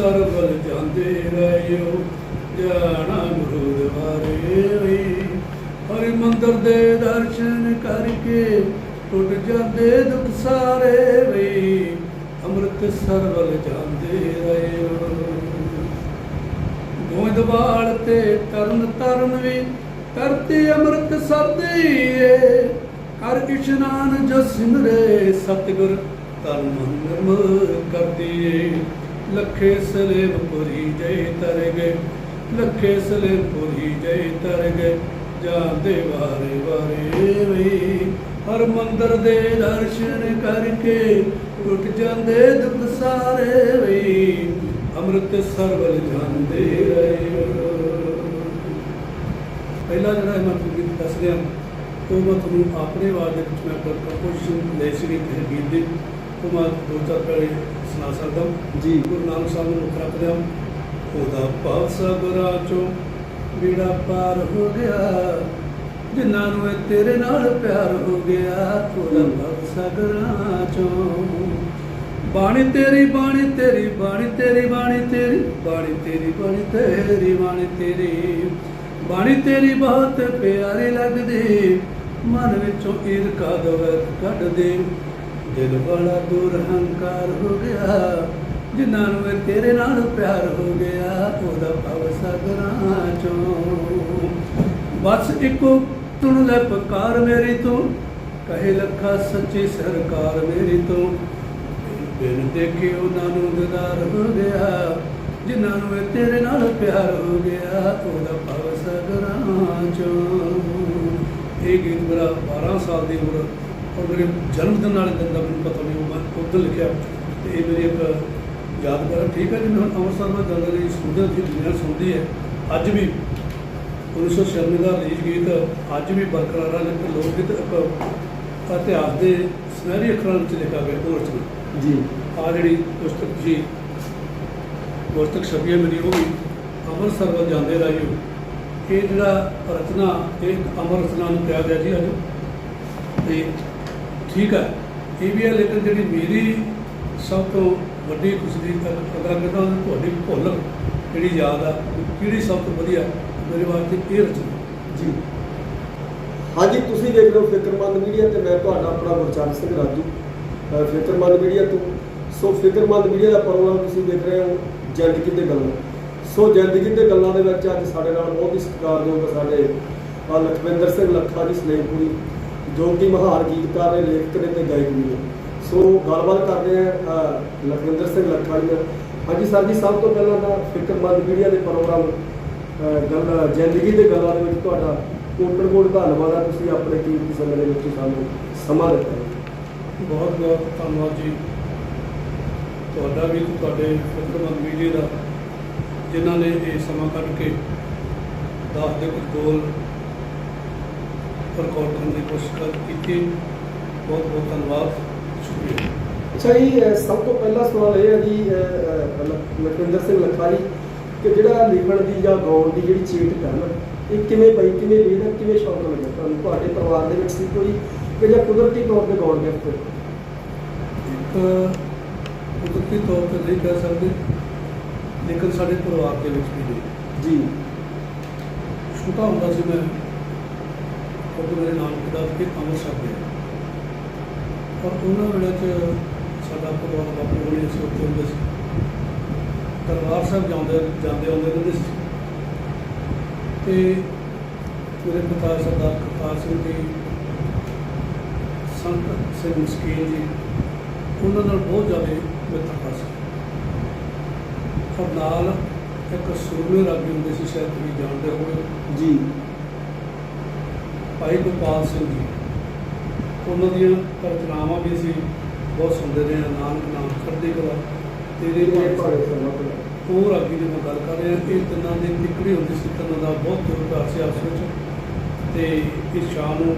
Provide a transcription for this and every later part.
ਸਰਬਲ ਜਾਂਦੇ ਰਹਿਓ ਜਾਣਾ ਗੁਰੂ ਦਵਾਰੇ ਹਰਿ ਮੰਦਰ ਦੇ ਦਰਸ਼ਨ ਕਰਕੇ ਟੁੱਟ ਜਾਂਦੇ ਦੁੱਖ ਸਾਰੇ ਵੇ। ਅੰਮ੍ਰਿਤ ਸਰਬਲ ਜਾਂਦੇ ਰਹਿਓ ਗੋਇੰਦਵਾਲ ਤੇ ਤਰਨ ਤਰਨ ਵੀ ਕਰਤੇ ਅੰਮ੍ਰਿਤ ਸਰਦੀਏ ਕਰ ਇਸ਼ਨਾਨ ਜੋ ਸਿਮਰੇ ਸਤਿਗੁਰ ਤਨ ਮਨ ਕਰਦੀ ਏ। ਲੱਖੇ ਸਲੇਮ ਪੁਰੀ ਜੈ ਤਰ ਗਏ ਲੱਖੇ ਸਲੇਮ ਪੁਰੀ ਜੈ ਤਰ ਗਏ ਜਾਂਦੇ ਵਾਰੇ ਵਾਰੇ ਵੀ। ਹਰ ਮੰਦਰ ਦੇ ਦਰਸ਼ਨ ਕਰਕੇ ਟੁੱਟ ਜਾਂਦੇ ਦੁੱਖ ਸਾਰੇ ਵੀ। ਅੰਮ੍ਰਿਤ ਸਰਵਲ ਜਾਂਦੇ ਰਹੇ। ਪਹਿਲਾ ਜਿਹੜਾ ਮੈਂ ਤੁਹਾਨੂੰ ਦੱਸ ਰਿਹਾ, ਉਹ ਮੈਂ ਤੁਹਾਨੂੰ ਆਪਣੇ ਆਵਾਜ਼ ਦੇ ਵਿੱਚ ਮੈਂ ਕੰਪੋਜੀਸ਼ਨ ਲੈ ਸੀ ਕਿਸੇ ਗੀਤ ਦੀ, ਉਹ ਮੈਂ ਦੋ ਚਾਰ ਪਹਿਲੇ ਸੁਣਾ ਸਕਦਾ ਜੀ, ਗੁਰੂ ਨਾਨਕ ਸਾਹਿਬ ਨੂੰ ਮੁੱਖ ਰੱਖਦੇ ਹਾਂ। ਉਹਦਾ ਭਾਵ ਸਬਰਾਂ ਚੋਂ ਬੀੜਾ ਪਾਰ ਹੋ ਗਿਆ। ਜਿਨ੍ਹਾਂ ਨੂੰ ਇਹ ਤੇਰੇ ਨਾਲ ਪਿਆਰ ਹੋ ਗਿਆ, ਉਹਦਾ ਭਾਵ ਸਬਰਾਂ ਚੋਂ ਬਾਣੀ ਤੇਰੀ ਬਾਣੀ ਤੇਰੀ ਬਾਣੀ ਤੇਰੀ ਬਾਣੀ ਤੇਰੀ ਬਾਣੀ ਤੇਰੀ ਬਾਣੀ ਤੇਰੀ ਬਾਣੀ ਤੇਰੀ। ਬਾਣੀ ਤੇਰੀ ਬਹੁਤ ਪਿਆਰੀ ਲੱਗਦੀ। ਮਨ ਵਿੱਚੋਂ ਈਰਖਾ ਦਵੈਤ ਕੱਢ ਦੇ ਦਿਲ ਵਾਲਾ ਦੂਰ ਹੰਕਾਰ ਹੋ ਗਿਆ, ਜਿਨ੍ਹਾਂ ਨੂੰ ਤੇਰੇ ਨਾਲ ਪਿਆਰ ਹੋ ਗਿਆ, ਉਹਦਾ ਭਵ ਸਗਰਾਂ ਚੋਂ। ਬਸ ਇੱਕੋ ਤੁਣ ਲੈ ਪੁਕਾਰ ਮੇਰੀ ਤੋਂ, ਕਹੇ ਲੱਖਾ ਸੱਚੀ ਸਰਕਾਰ ਮੇਰੀ ਤੋਂ। ਬਿਨ ਦੇਖੇ ਉਹਨਾਂ ਨੂੰ ਦਿਦਾਰ ਹੋ ਗਿਆ, ਜਿਨ੍ਹਾਂ ਨੂੰ ਇਹ ਤੇਰੇ ਨਾਲ ਪਿਆਰ ਹੋ ਗਿਆ, ਉਹਦਾ ਭਵ ਸਗਰਾਂ ਚੋਂ। ਇਹ ਗੀਤ ਮੇਰਾ 12 ਸਾਲ ਦੀ ਉਮਰ ਔਰ ਮੇਰੇ ਜਨਮ ਦਿਨ ਵਾਲੇ ਦਿਨ ਦਾ ਮੈਨੂੰ ਪਤਾ ਨਹੀਂ ਉਹ ਮੈਂ ਉਦੋਂ ਲਿਖਿਆ ਤੇ ਇਹ ਮੇਰੀ ਇੱਕ ਯਾਦਗਾਰ ਠੀਕ ਹੈ ਜਿਵੇਂ ਹੁਣ ਅੰਮ੍ਰਿਤਸਰ ਮੈਂ ਗੱਲ ਰਹੀ ਸੁਣਦੇ ਦੀ ਦੁਨੀਆ ਸੁਣਦੀ ਹੈ। ਅੱਜ ਵੀ 1996 ਦਾ ਰਿਲੀਜ਼ ਗੀਤ ਅੱਜ ਵੀ ਬਰਕਰਾਰ ਹੈ ਲੇਕਿਨ ਲੋਕ ਗੀਤ ਇੱਕ ਇਤਿਹਾਸ ਦੇ ਸੁਨਹਿਰੀ ਅੱਖਰਾਂ ਵਿੱਚ ਲਿਖਿਆ ਗਿਆ ਉਹ ਰਚਨਾ ਜੀ। ਆ ਜਿਹੜੀ ਪੁਸਤਕ ਜੀ ਪੁਸਤਕ ਛਪੀ ਹੈ ਮੇਰੀ ਉਹ ਵੀ ਅੰਮ੍ਰਿਤਸਰ ਵੱਲ ਜਾਂਦੇ ਰਾਜੋ। ਇਹ ਜਿਹੜਾ ਰਚਨਾ ਇਹ ਅਮਰ ਰਚਨਾ ਨੂੰ ਕਿਹਾ ਗਿਆ ਜੀ ਅੱਜ। ਤੇ ਠੀਕ ਹੈ। ਇਹ ਵੀ ਹੈ ਲੇਕਿਨ ਜਿਹੜੀ ਮੇਰੀ ਸਭ ਤੋਂ ਵੱਡੀ ਖੁਸ਼ੀ ਦੀ ਗੱਲ ਕਰਦਾ ਤੁਹਾਡੀ ਭੁੱਲ ਜਿਹੜੀ ਯਾਦ ਆ ਕਿਹੜੀ ਸਭ ਤੋਂ ਵਧੀਆ ਮੇਰੇ ਵਾਸਤੇ ਇਹ ਰਚਨਾ ਜੀ। ਹਾਂਜੀ, ਤੁਸੀਂ ਦੇਖ ਰਹੇ ਹੋ ਫਿਕਰਮੰਦ ਮੀਡੀਆ ਤੇ ਮੈਂ ਤੁਹਾਡਾ ਆਪਣਾ ਗੁਰਚਰਨ ਸਿੰਘ ਰਾਜੂ। ਫਿਕਰਮੰਦ ਮੀਡੀਆ ਤੋਂ। ਸੋ ਫਿਕਰਮੰਦ ਮੀਡੀਆ ਦਾ ਪ੍ਰੋਗਰਾਮ ਤੁਸੀਂ ਦੇਖ ਰਹੇ ਹੋ ਜ਼ਿੰਦਗੀ ਦੇ ਗੱਲਾਂ। ਸੋ ਜ਼ਿੰਦਗੀ ਦੇ ਗੱਲਾਂ ਦੇ ਵਿੱਚ ਅੱਜ ਸਾਡੇ ਨਾਲ ਬਹੁਤ ਹੀ ਸਤਿਕਾਰਯੋਗ ਸਾਡੇ ਲਖਵਿੰਦਰ ਸਿੰਘ ਲੱਖਾ ਜੀ ਸਲੇਮਪੁਰੀ ਜੋ ਕਿ ਮਹਾਨ ਗੀਤਕਾਰ ਨੇ, ਲੇਖਕ ਨੇ ਤੇ ਗਾਇਕ ਵੀ ਨੇ। ਸੋ ਗੱਲਬਾਤ ਕਰਦੇ ਆ ਲਖਵਿੰਦਰ ਸਿੰਘ ਲੱਖਾ ਜੀ ਨਾਲ। ਹਾਂਜੀ ਸਰ ਜੀ, ਸਭ ਤੋਂ ਪਹਿਲਾਂ ਤਾਂ ਫਿਕਰਮੰਦ ਮੀਡੀਆ ਦੇ ਪ੍ਰੋਗਰਾਮ ਗੱਲ, ਜ਼ਿੰਦਗੀ ਦੇ ਗੱਲਾਂ ਦੇ ਵਿੱਚ ਤੁਹਾਡਾ ਕੋਟਰ ਕੋਟ ਧੰਨਵਾਦ ਆ। ਤੁਸੀਂ ਆਪਣੇ ਕੀਮਤੀ ਸਮੇਂ ਦੇ ਵਿੱਚ ਸਾਨੂੰ ਸਮਾਂ ਦਿੱਤਾ। ਹੈ। ਬਹੁਤ ਬਹੁਤ ਧੰਨਵਾਦ ਜੀ। ਤੁਹਾਡਾ ਵੀ ਤੁਹਾਡੇ ਫਿਕਰਮੰਦ ਮੀਡੀਆ ਦਾ, ਜਿਨ੍ਹਾਂ ਨੇ ਇਹ ਸਮਾਂ ਕੱਢ ਕੇ ਦਸ ਦੇ ਕੁਝ ਬੋਲ ਰਿਕਾਰਡ ਕਰਨ ਦੀ ਕੋਸ਼ਿਸ਼ ਕੀਤੀ। ਬਹੁਤ ਬਹੁਤ ਧੰਨਵਾਦ। ਸ਼ੁਕਰੀਆ। ਅੱਛਾ ਜੀ ਸਭ ਤੋਂ ਪਹਿਲਾ ਸਵਾਲ ਇਹ ਹੈ ਜੀ ਲਖਵਿੰਦਰ ਸਿੰਘ ਲੱਖਾ ਜੀ ਕਿ ਜਿਹੜਾ ਲਿਖਣ ਦੀ ਜਾਂ ਗਾਉਣ ਦੀ ਜਿਹੜੀ ਚੀਟ ਕਰਨਾ ਇਹ ਕਿਵੇਂ ਪਈ ਕਿਵੇਂ ਲਿਖਦਾ ਕਿਵੇਂ ਸ਼ੌਕ ਲੱਗਿਆ ਤੁਹਾਨੂੰ ਤੁਹਾਡੇ ਪਰਿਵਾਰ ਦੇ ਵਿੱਚ ਸੀ ਕੋਈ ਕਿ ਜਾਂ ਕੁਦਰਤੀ ਤੌਰ ਤੇ ਗਾਉਣ ਦੇ ਉੱਤੇ? ਇੱਕ ਕੁਦਰਤੀ ਤੌਰ ਤੇ ਨਹੀਂ ਕਹਿ ਸਕਦੇ ਲੇਕਿਨ ਸਾਡੇ ਪਰਿਵਾਰ ਦੇ ਵਿੱਚ ਵੀ ਜੀ। ਛੋਟਾ ਹੁੰਦਾ ਸੀ ਮੈਂ। ਉਹ ਮੇਰੇ ਨਾਮ ਦਾ ਕਿ ਅੰਮ੍ਰਿਤਸਰ ਦੇ ਔਰ ਉਹਨਾਂ ਵੇਲੇ ਚ ਸਾਡਾ ਪਰਿਵਾਰ ਬਾਪੂ ਹੋਣੀ ਅਸੀਂ ਉੱਥੇ ਹੁੰਦੇ ਸੀ। ਦਰਬਾਰ ਸਾਹਿਬ ਜਾਂਦੇ ਜਾਂਦੇ ਆਉਂਦੇ ਰਹਿੰਦੇ ਸੀ। ਤੇ ਮੇਰੇ ਪਿਤਾ ਸਰਦਾਰ ਕਰਤਾਰ ਸਿੰਘ ਜੀ, ਸੰਤ ਸਿੰਘ ਮਸਕੀਨ ਜੀ, ਉਹਨਾਂ ਨਾਲ ਬਹੁਤ ਜ਼ਿਆਦਾ ਮਿੱਤਰਤਾ ਸੀ। ਔਰ ਨਾਲ ਇੱਕ ਸੂਰਮੇ ਰਾਗੀ ਹੁੰਦੇ ਸੀ, ਸ਼ਾਇਦ ਤੁਸੀਂ ਜਾਣਦੇ ਹੋਵੇ ਜੀ। ਭਾਈ ਗੋਪਾਲ ਸਿੰਘ ਜੀ। ਉਹਨਾਂ ਦੀਆਂ ਰਚਨਾਵਾਂ ਵੀ ਅਸੀਂ ਬਹੁਤ ਸੁਣਦੇ ਰਹੇ ਹਾਂ ਨਾਨਕ ਨਾਮ ਖੜਦੇ ਕਲਾ। ਤੇਰੇ ਭਾਵੇਂ ਉਹ ਰਾਗੀ ਦੀ ਮੈਂ ਗੱਲ ਕਰ ਰਿਹਾ ਇਹ ਤਿੰਨਾਂ ਦੀ ਟਿਕੜੀ ਹੁੰਦੀ ਸੀ ਤਿੰਨਾਂ ਦਾ ਬਹੁਤ ਦੂਰ ਪਿਆਰ ਸੀ ਆਪਸ ਵਿੱਚ। ਤੇ ਇਸ ਸ਼ਾਮ ਨੂੰ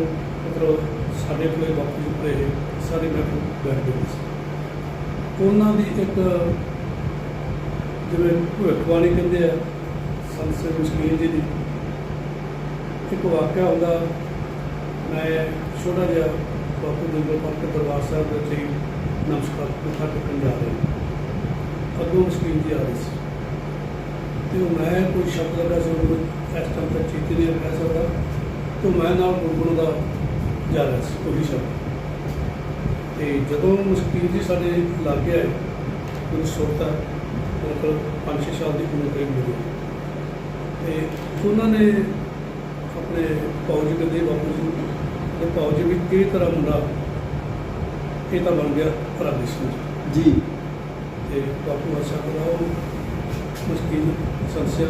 ਮਤਲਬ ਸਾਡੇ ਕੋਲੇ ਬਾਪੂ ਜੀ ਕੋਲੇ ਸਾਰੇ ਬੈਠ ਬੈਠਦੇ ਹੁੰਦੇ ਸੀ। ਉਹਨਾਂ ਦੀ ਇੱਕ ਜਿਵੇਂ ਭਵਿੱਖਬਾਣੀ ਕਹਿੰਦੇ ਆ ਸੰਤ ਸਿੰਘ ਮੁਸਲੀਮ ਜੀ ਦੀ। ਇੱਕ ਵਾਕਿਆ ਹੁੰਦਾ ਮੈਂ ਛੋਟਾ ਜਿਹਾ ਬਾਪੂ ਜੀ ਦੇ ਪਾਸ ਦਰਬਾਰ ਸਾਹਿਬ ਦੇ ਉੱਤੇ ਹੀ ਨਮਸਕਾਰ ਮੱਥਾ ਟੇਕਣ ਜਾ ਰਿਹਾ ਅੱਗੋਂ ਸਕੀਮ ਦੀ ਆ ਰਹੀ ਸੀ। ਤੇ ਉਹ ਮੈਂ ਕੋਈ ਸ਼ਬਦ ਲੱਗਾ ਸੀ ਉਹ ਇਸ ਟਾਈਮ ਤੱਕ ਚੀਤੀ ਨਹੀਂ ਕਹਿ ਸਕਦਾ। ਤੇ ਮੈਂ ਨਾਲ ਗੁਣਗੁਣ ਦਾ ਜਾ ਰਿਹਾ ਸੀ, ਉਹੀ ਸ਼ਬਦ। ਤੇ ਜਦੋਂ ਮੁਸ਼ਕਿਲ ਜੀ ਸਾਡੇ ਲੱਗ ਗਿਆ ਕੋਈ ਸੁਰਤਾ ਮਤਲਬ 5-6 ਸਾਲ ਦੀ ਉਮਰ ਕਰੀਬ ਮਿਲੀ। ਤੇ ਉਹਨਾਂ ਨੇ ਆਪਣੇ ਫੌਜ ਦੇ ਦੇ ਬਾਪੂ ਜੀ ਤੇ ਫੌਜ ਵੀ ਕਿਹ ਤਰ੍ਹਾਂ ਮੁੰਡਾ ਇਹ ਤਾਂ ਬਣ ਗਿਆ ਰਾਬੀ ਸਿੰਘ। ਜੀ। ਤੇ ਬਾਪੂ ਅਸਾ ਦਾ ਉਹ ਮੁਸ਼ਕਿਲ ਸੰਸਿਆ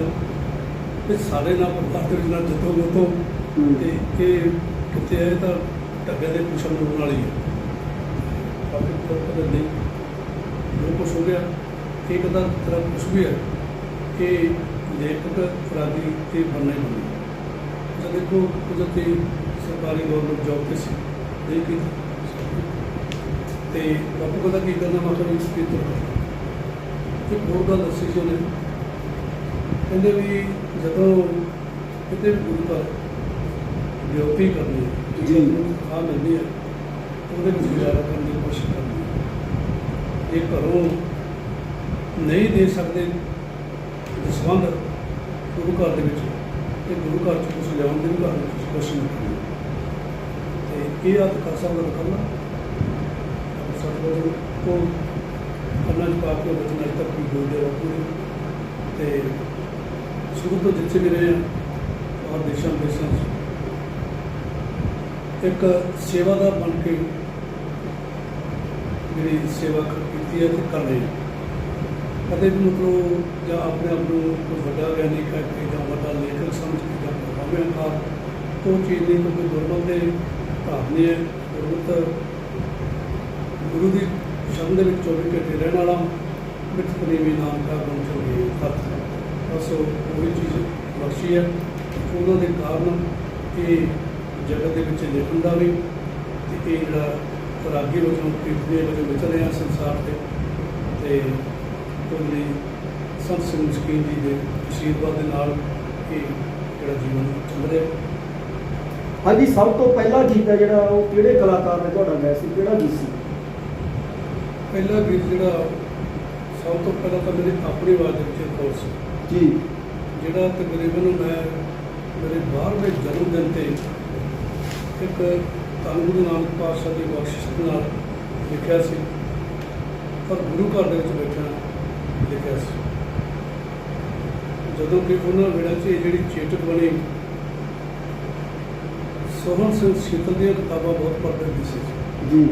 ਤੇ ਸਾਡੇ ਨਾਲ ਪਰਿਵਾਰ ਦੇ ਵਿੱਚ ਨਾਲ ਜਿੱਤੋਂ। ਹੂੰ। ਤੇ ਇਹ ਕਿਤੇ ਹੈ ਤਾਂ ਟੱਗੇ ਦੇ ਪੁਸ਼ਮ ਨੂੰ ਵਾਲੀ ਹੈ। ਬਾਕੀ ਕੋਈ ਪਤਾ ਨਹੀਂ। ਜੋ ਕੁਛ ਹੋ ਗਿਆ ਇੱਕ ਤਾਂ ਤਰ੍ਹਾਂ ਕੁਛ ਵੀ ਹੈ ਕਿ ਲੇਖਕ ਰਾਗੀ ਤੇ ਬਣਨਾ ਹੀ ਬਣਨਾ ਜਦ ਦੇਖੋ ਕੁਦਰਤੀ ਸਰਕਾਰੀ ਗਵਰਨਮੈਂਟ ਜੌਬ ਤੇ ਸੀ। ਨਹੀਂ ਕੀ ਤੇ ਬਾਪੂ ਕਹਿੰਦਾ ਕੀ ਕਰਨਾ ਮੈਂ ਕਿਹਾ ਵੀ ਸਪੀਕਰ ਇੱਕ ਹੋਰ ਗੱਲ ਦੱਸੀ ਸੀ ਉਹਨੇ। ਕਹਿੰਦੇ ਵੀ ਜਦੋਂ ਕਿਤੇ ਵੀ ਗੁਰੂ ਘਰ ਡਿਊਟੀ ਕਰਨੀ ਜੀ। ਆ ਮਿਲਦੀ ਹੈ ਉਹਦੇ ਵਿੱਚ ਗੁਜ਼ਾਰਾ ਕਰਨ ਦੀ ਕੋਸ਼ਿਸ਼ ਕਰਨੀ ਇਹ ਘਰੋਂ ਨਹੀਂ ਦੇ ਸਕਦੇ ਦਸਵੰਦ ਗੁਰੂ ਘਰ ਦੇ ਵਿੱਚ ਤੇ ਗੁਰੂ ਘਰ ਚ ਕੁਝ ਲਿਆਉਣ ਦੀ ਵੀ ਘਰ ਵਿੱਚ ਕੋਸ਼ਿਸ਼ ਕਰਨੀ ਤੇ ਇਹ ਹੱਥ ਖਾਲਸਾ ਸਕਦਾ ਕਰਨਾ? ਸਤਿਗੁਰੂ ਕੋ ਕੰਨਾਂ ਚ ਪਾ ਕੇ ਬਚਨ ਅਜ ਤੱਕ ਵੀ ਬੋਲਦੇ ਰਹੋ ਤੇ ਸ਼ੁਰੂ ਤੋਂ ਜਿੱਥੇ ਵੀ ਰਹੇ ਹਾਂ ਔਰ ਦੇਸ਼ਾਂ ਦੇਸ਼ਾਂ 'ਚ। ਇੱਕ ਸੇਵਾਦਾਰ ਬਣ ਕੇ ਜਿਹੜੀ ਸੇਵਾ ਕੀਤੀ ਹੈ ਤੇ ਕਰ ਰਹੇ ਕਦੇ ਵੀ ਮਤਲਬ ਜਾਂ ਆਪਣੇ ਆਪ ਨੂੰ ਕੋਈ ਵੱਡਾ ਗਿਆਨੀ ਕਰਕੇ ਜਾਂ ਵੱਡਾ ਲੇਖਕ ਸਮਝ ਕੇ ਜਾਂ ਭਾਵੇਂ ਆਪ ਉਹ ਚੀਜ਼ ਨਹੀਂ, ਕਿਉਂਕਿ ਗੁਰਮਤਿ ਦੇ ਭਾਵ ਹੈ ਗੁਰਮਤਿ ਗੁਰੂ ਦੀ ਸ਼ਬਦ ਦੇ ਵਿੱਚ 24 ਘੰਟੇ ਰਹਿਣ ਵਾਲਾ ਮਿੱਠ ਪ੍ਰੇਮੀ ਨਾਮ ਦਾ ਗੁਣ ਚੋਰੀ ਤਤ ਬਸ ਉਹ ਉਹੀ ਚੀਜ਼ ਬਖਸ਼ੀ ਹੈ। ਉਹਨਾਂ ਦੇ ਕਾਰਨ ਇਹ ਜਗਤ ਦੇ ਵਿੱਚ ਲਿਖਣ ਦਾ ਵੀ ਤੇ ਇਹ ਜਿਹੜਾ ਰਾਗੀ ਵਜੋਂ ਕੀਰਤਨੀ ਵਜੋਂ ਵਿਚਰ ਰਿਹਾ ਸੰਸਾਰ ਤੇ ਤੇ ਉਹਦੀ ਸੰਤ ਸਿੰਘ ਮਸਕੀਨ ਜੀ ਦੇ ਅਸ਼ੀਰਵਾਦ ਦੇ ਨਾਲ ਇਹ ਜਿਹੜਾ ਜੀਵਨ ਚੱਲ ਰਿਹਾ। ਹਾਂਜੀ ਸਭ ਤੋਂ ਪਹਿਲਾ ਗੀਤ ਹੈ ਜਿਹੜਾ ਉਹ ਕਿਹੜੇ ਕਲਾਕਾਰ ਨੇ ਤੁਹਾਡਾ ਗਾਇਆ ਸੀ? ਕਿਹੜਾ ਗੀਤ ਸੀ? ਪਹਿਲਾ ਗੀਤ ਜਿਹੜਾ ਸਭ ਤੋਂ ਪਹਿਲਾਂ ਤਾਂ ਮੇਰੀ ਆਪਣੀ ਆਵਾਜ਼ ਦੇ ਵਿੱਚ ਕੋਰਸ ਜੀ। ਜਿਹੜਾ ਤਕਰੀਬਨ ਮੈਂ ਮੇਰੇ 12ਵੇਂ ਜਨਮ ਦਿਨ ਤੇ ਇੱਕ ਧੰਨ ਗੁਰੂ ਨਾਨਕ ਪਾਤਸ਼ਾਹ ਦੀ ਬਖਸ਼ਿਸ਼ ਨਾਲ ਲਿਖਿਆ ਸੀ। ਪਰ ਗੁਰੂ ਘਰ ਦੇ ਵਿੱਚ ਬੈਠਾ ਲਿਖਿਆ ਸੀ। ਜਦੋਂ ਕਿ ਉਹਨਾਂ ਵੇਲੇ 'ਚ ਇਹ ਜਿਹੜੀ ਚੇਟਕ ਬਣੀ ਸੋਹਣ ਸਿੰਘ ਸ਼ੀਤਲ ਦੀਆਂ ਕਿਤਾਬਾਂ ਬਹੁਤ ਪੜ੍ਹਦੇ ਹੁੰਦੇ ਸੀ। ਜੀ।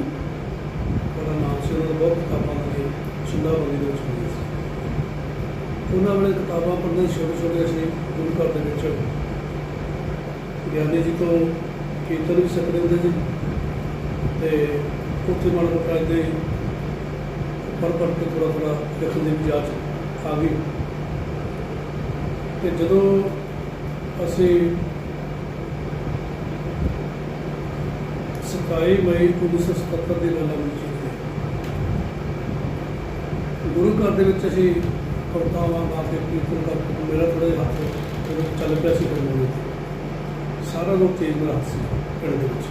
ਉਹਦਾ ਨਾਮ ਸੀ ਉਹਨਾਂ ਦਾ ਬਹੁਤ ਕਿਤਾਬਾਂ ਦੇ ਚਿੰਦਾ ਬਣੀ ਦੇ ਵਿੱਚ ਹੁੰਦੀ ਸੀ। ਉਹਨਾਂ ਵੇਲੇ ਕਿਤਾਬਾਂ ਪੜ੍ਹਦੇ ਛੋਟੇ ਛੋਟੇ ਅਸੀਂ ਗੁਰੂ ਘਰ ਦੇ ਵਿੱਚ ਗਿਆਨੀ ਜੀ ਤੋਂ ਕੀਰਤਨ ਵੀ ਸਿੱਖਦੇ ਹੁੰਦੇ ਸੀ ਤੇ ਉੱਥੇ ਮਾੜਾ ਮੋਟਾ ਦੇ ਪੜ੍ਹ ਪੜ੍ਹ ਕੇ ਥੋੜਾ ਥੋੜਾ ਲਿਖਣ ਦੀ ਵੀ ਜਾਚ ਆ ਗਈ। ਤੇ ਜਦੋਂ ਅਸੀਂ ਸਤਾਈ ਮਈ 1977 ਦੀ ਗੱਲ ਹੈ ਗੁਰੂ ਘਰ ਦੇ ਵਿੱਚ ਅਸੀਂ ਕਰਤਾਵਾਂ ਮਾਰ ਕੇ ਕੀਰਤਨ ਕਰਕੇ ਮੇਰਾ ਥੋੜਾ ਜਿਹਾ ਹੱਥ ਜਦੋਂ ਚੱਲ ਪਿਆ ਸੀ ਹਾਰਮੋਨੀਅਮ ਤੇ ਸਾਰਾ ਲੋਕ ਤੇਜ਼ ਮੇਰਾ ਹੱਥ ਸੀ ਪਿੰਡ ਦੇ ਵਿੱਚ।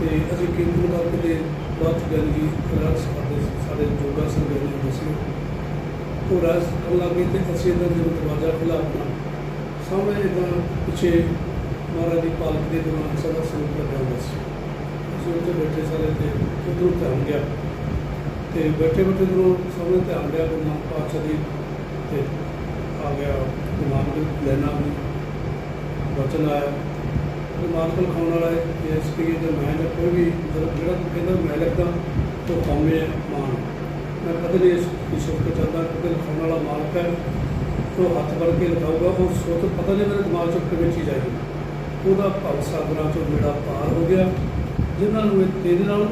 ਤੇ ਅਸੀਂ ਕੀਰਤਨ ਕਰਕੇ ਦੇ ਬਾਅਦ ਚ ਗੱਲ ਜੀ ਰਾਜ ਕਰਦੇ ਸੀ, ਸਾਡੇ ਜੋਗਾ ਸੰਗਤ ਜੀ ਹੁੰਦੇ ਉਹ ਰਾਜ ਕਰਨ ਲੱਗੇ ਤੇ ਅਸੀਂ ਇਹਨਾਂ ਦੇ ਦਰਵਾਜ਼ਾ ਖੁੱਲ੍ਹਾ ਆਪਣਾ। ਸਾਹਮਣੇ ਇਦਾਂ ਪਿੱਛੇ ਮਹਾਰਾਜ ਦੀ ਪਾਲਕੀ ਦੇ ਦੌਰਾਨ ਸਦਾ ਸਰੂਪ ਲੱਗਾ ਹੁੰਦਾ ਸੀ। ਅਸੀਂ ਉੱਥੇ ਬੈਠੇ ਸਾਰੇ ਤੇ ਉਧਰੋਂ ਧਿਆਨ ਗਿਆ? ਤੇ ਬੈਠੇ ਬੈਠੇ ਜਦੋਂ ਸਾਹਮਣੇ ਧਿਆਨ ਗਿਆ ਗੁਰੂ ਨਾਨਕ ਪਾਤਸ਼ਾਹ ਦੀ ਤੇ ਆ ਗਿਆ ਗੁਰੂ ਨਾਨਕ ਲੈਣਾ ਵੀ ਬਚਨ ਆਇਆ। ਗੁਰੂ ਨਾਨਕ ਨੂੰ ਖਾਣ ਵਾਲਾ ਹੈ ਕਿ ਇਸ ਮੈਂ ਜਾਂ ਕੋਈ ਵੀ ਜਦੋਂ ਜਿਹੜਾ ਕਹਿੰਦਾ ਮੈਂ ਲੱਗਦਾ ਤਾਂ ਕੌਮੇ ਮਾਨ ਮੈਂ ਕਦੇ ਨਹੀਂ ਇਸ ਕਿਸ਼ੋਰ ਤੋਂ ਚੱਲਦਾ ਕਿਉਂਕਿ ਲਿਖਾਉਣ ਵਾਲਾ ਮਾਲਕ ਹੈ ਉਹ ਹੱਥ ਵੜ ਕੇ ਲਿਖਾਊਗਾ, ਉਹ ਸੋਚ ਪਤਾ ਨਹੀਂ ਮੇਰੇ ਦਿਮਾਗ 'ਚ ਕਿਵੇਂ ਚੀਜ਼ ਆਈ। ਉਹਦਾ ਭਵ ਸਾਗਰਾਂ ਚੋਂ ਮੇਰਾ ਪਾਰ ਹੋ ਗਿਆ ਜਿਨ੍ਹਾਂ ਨੂੰ ਇਹ ਤੇਰੇ ਨਾਲ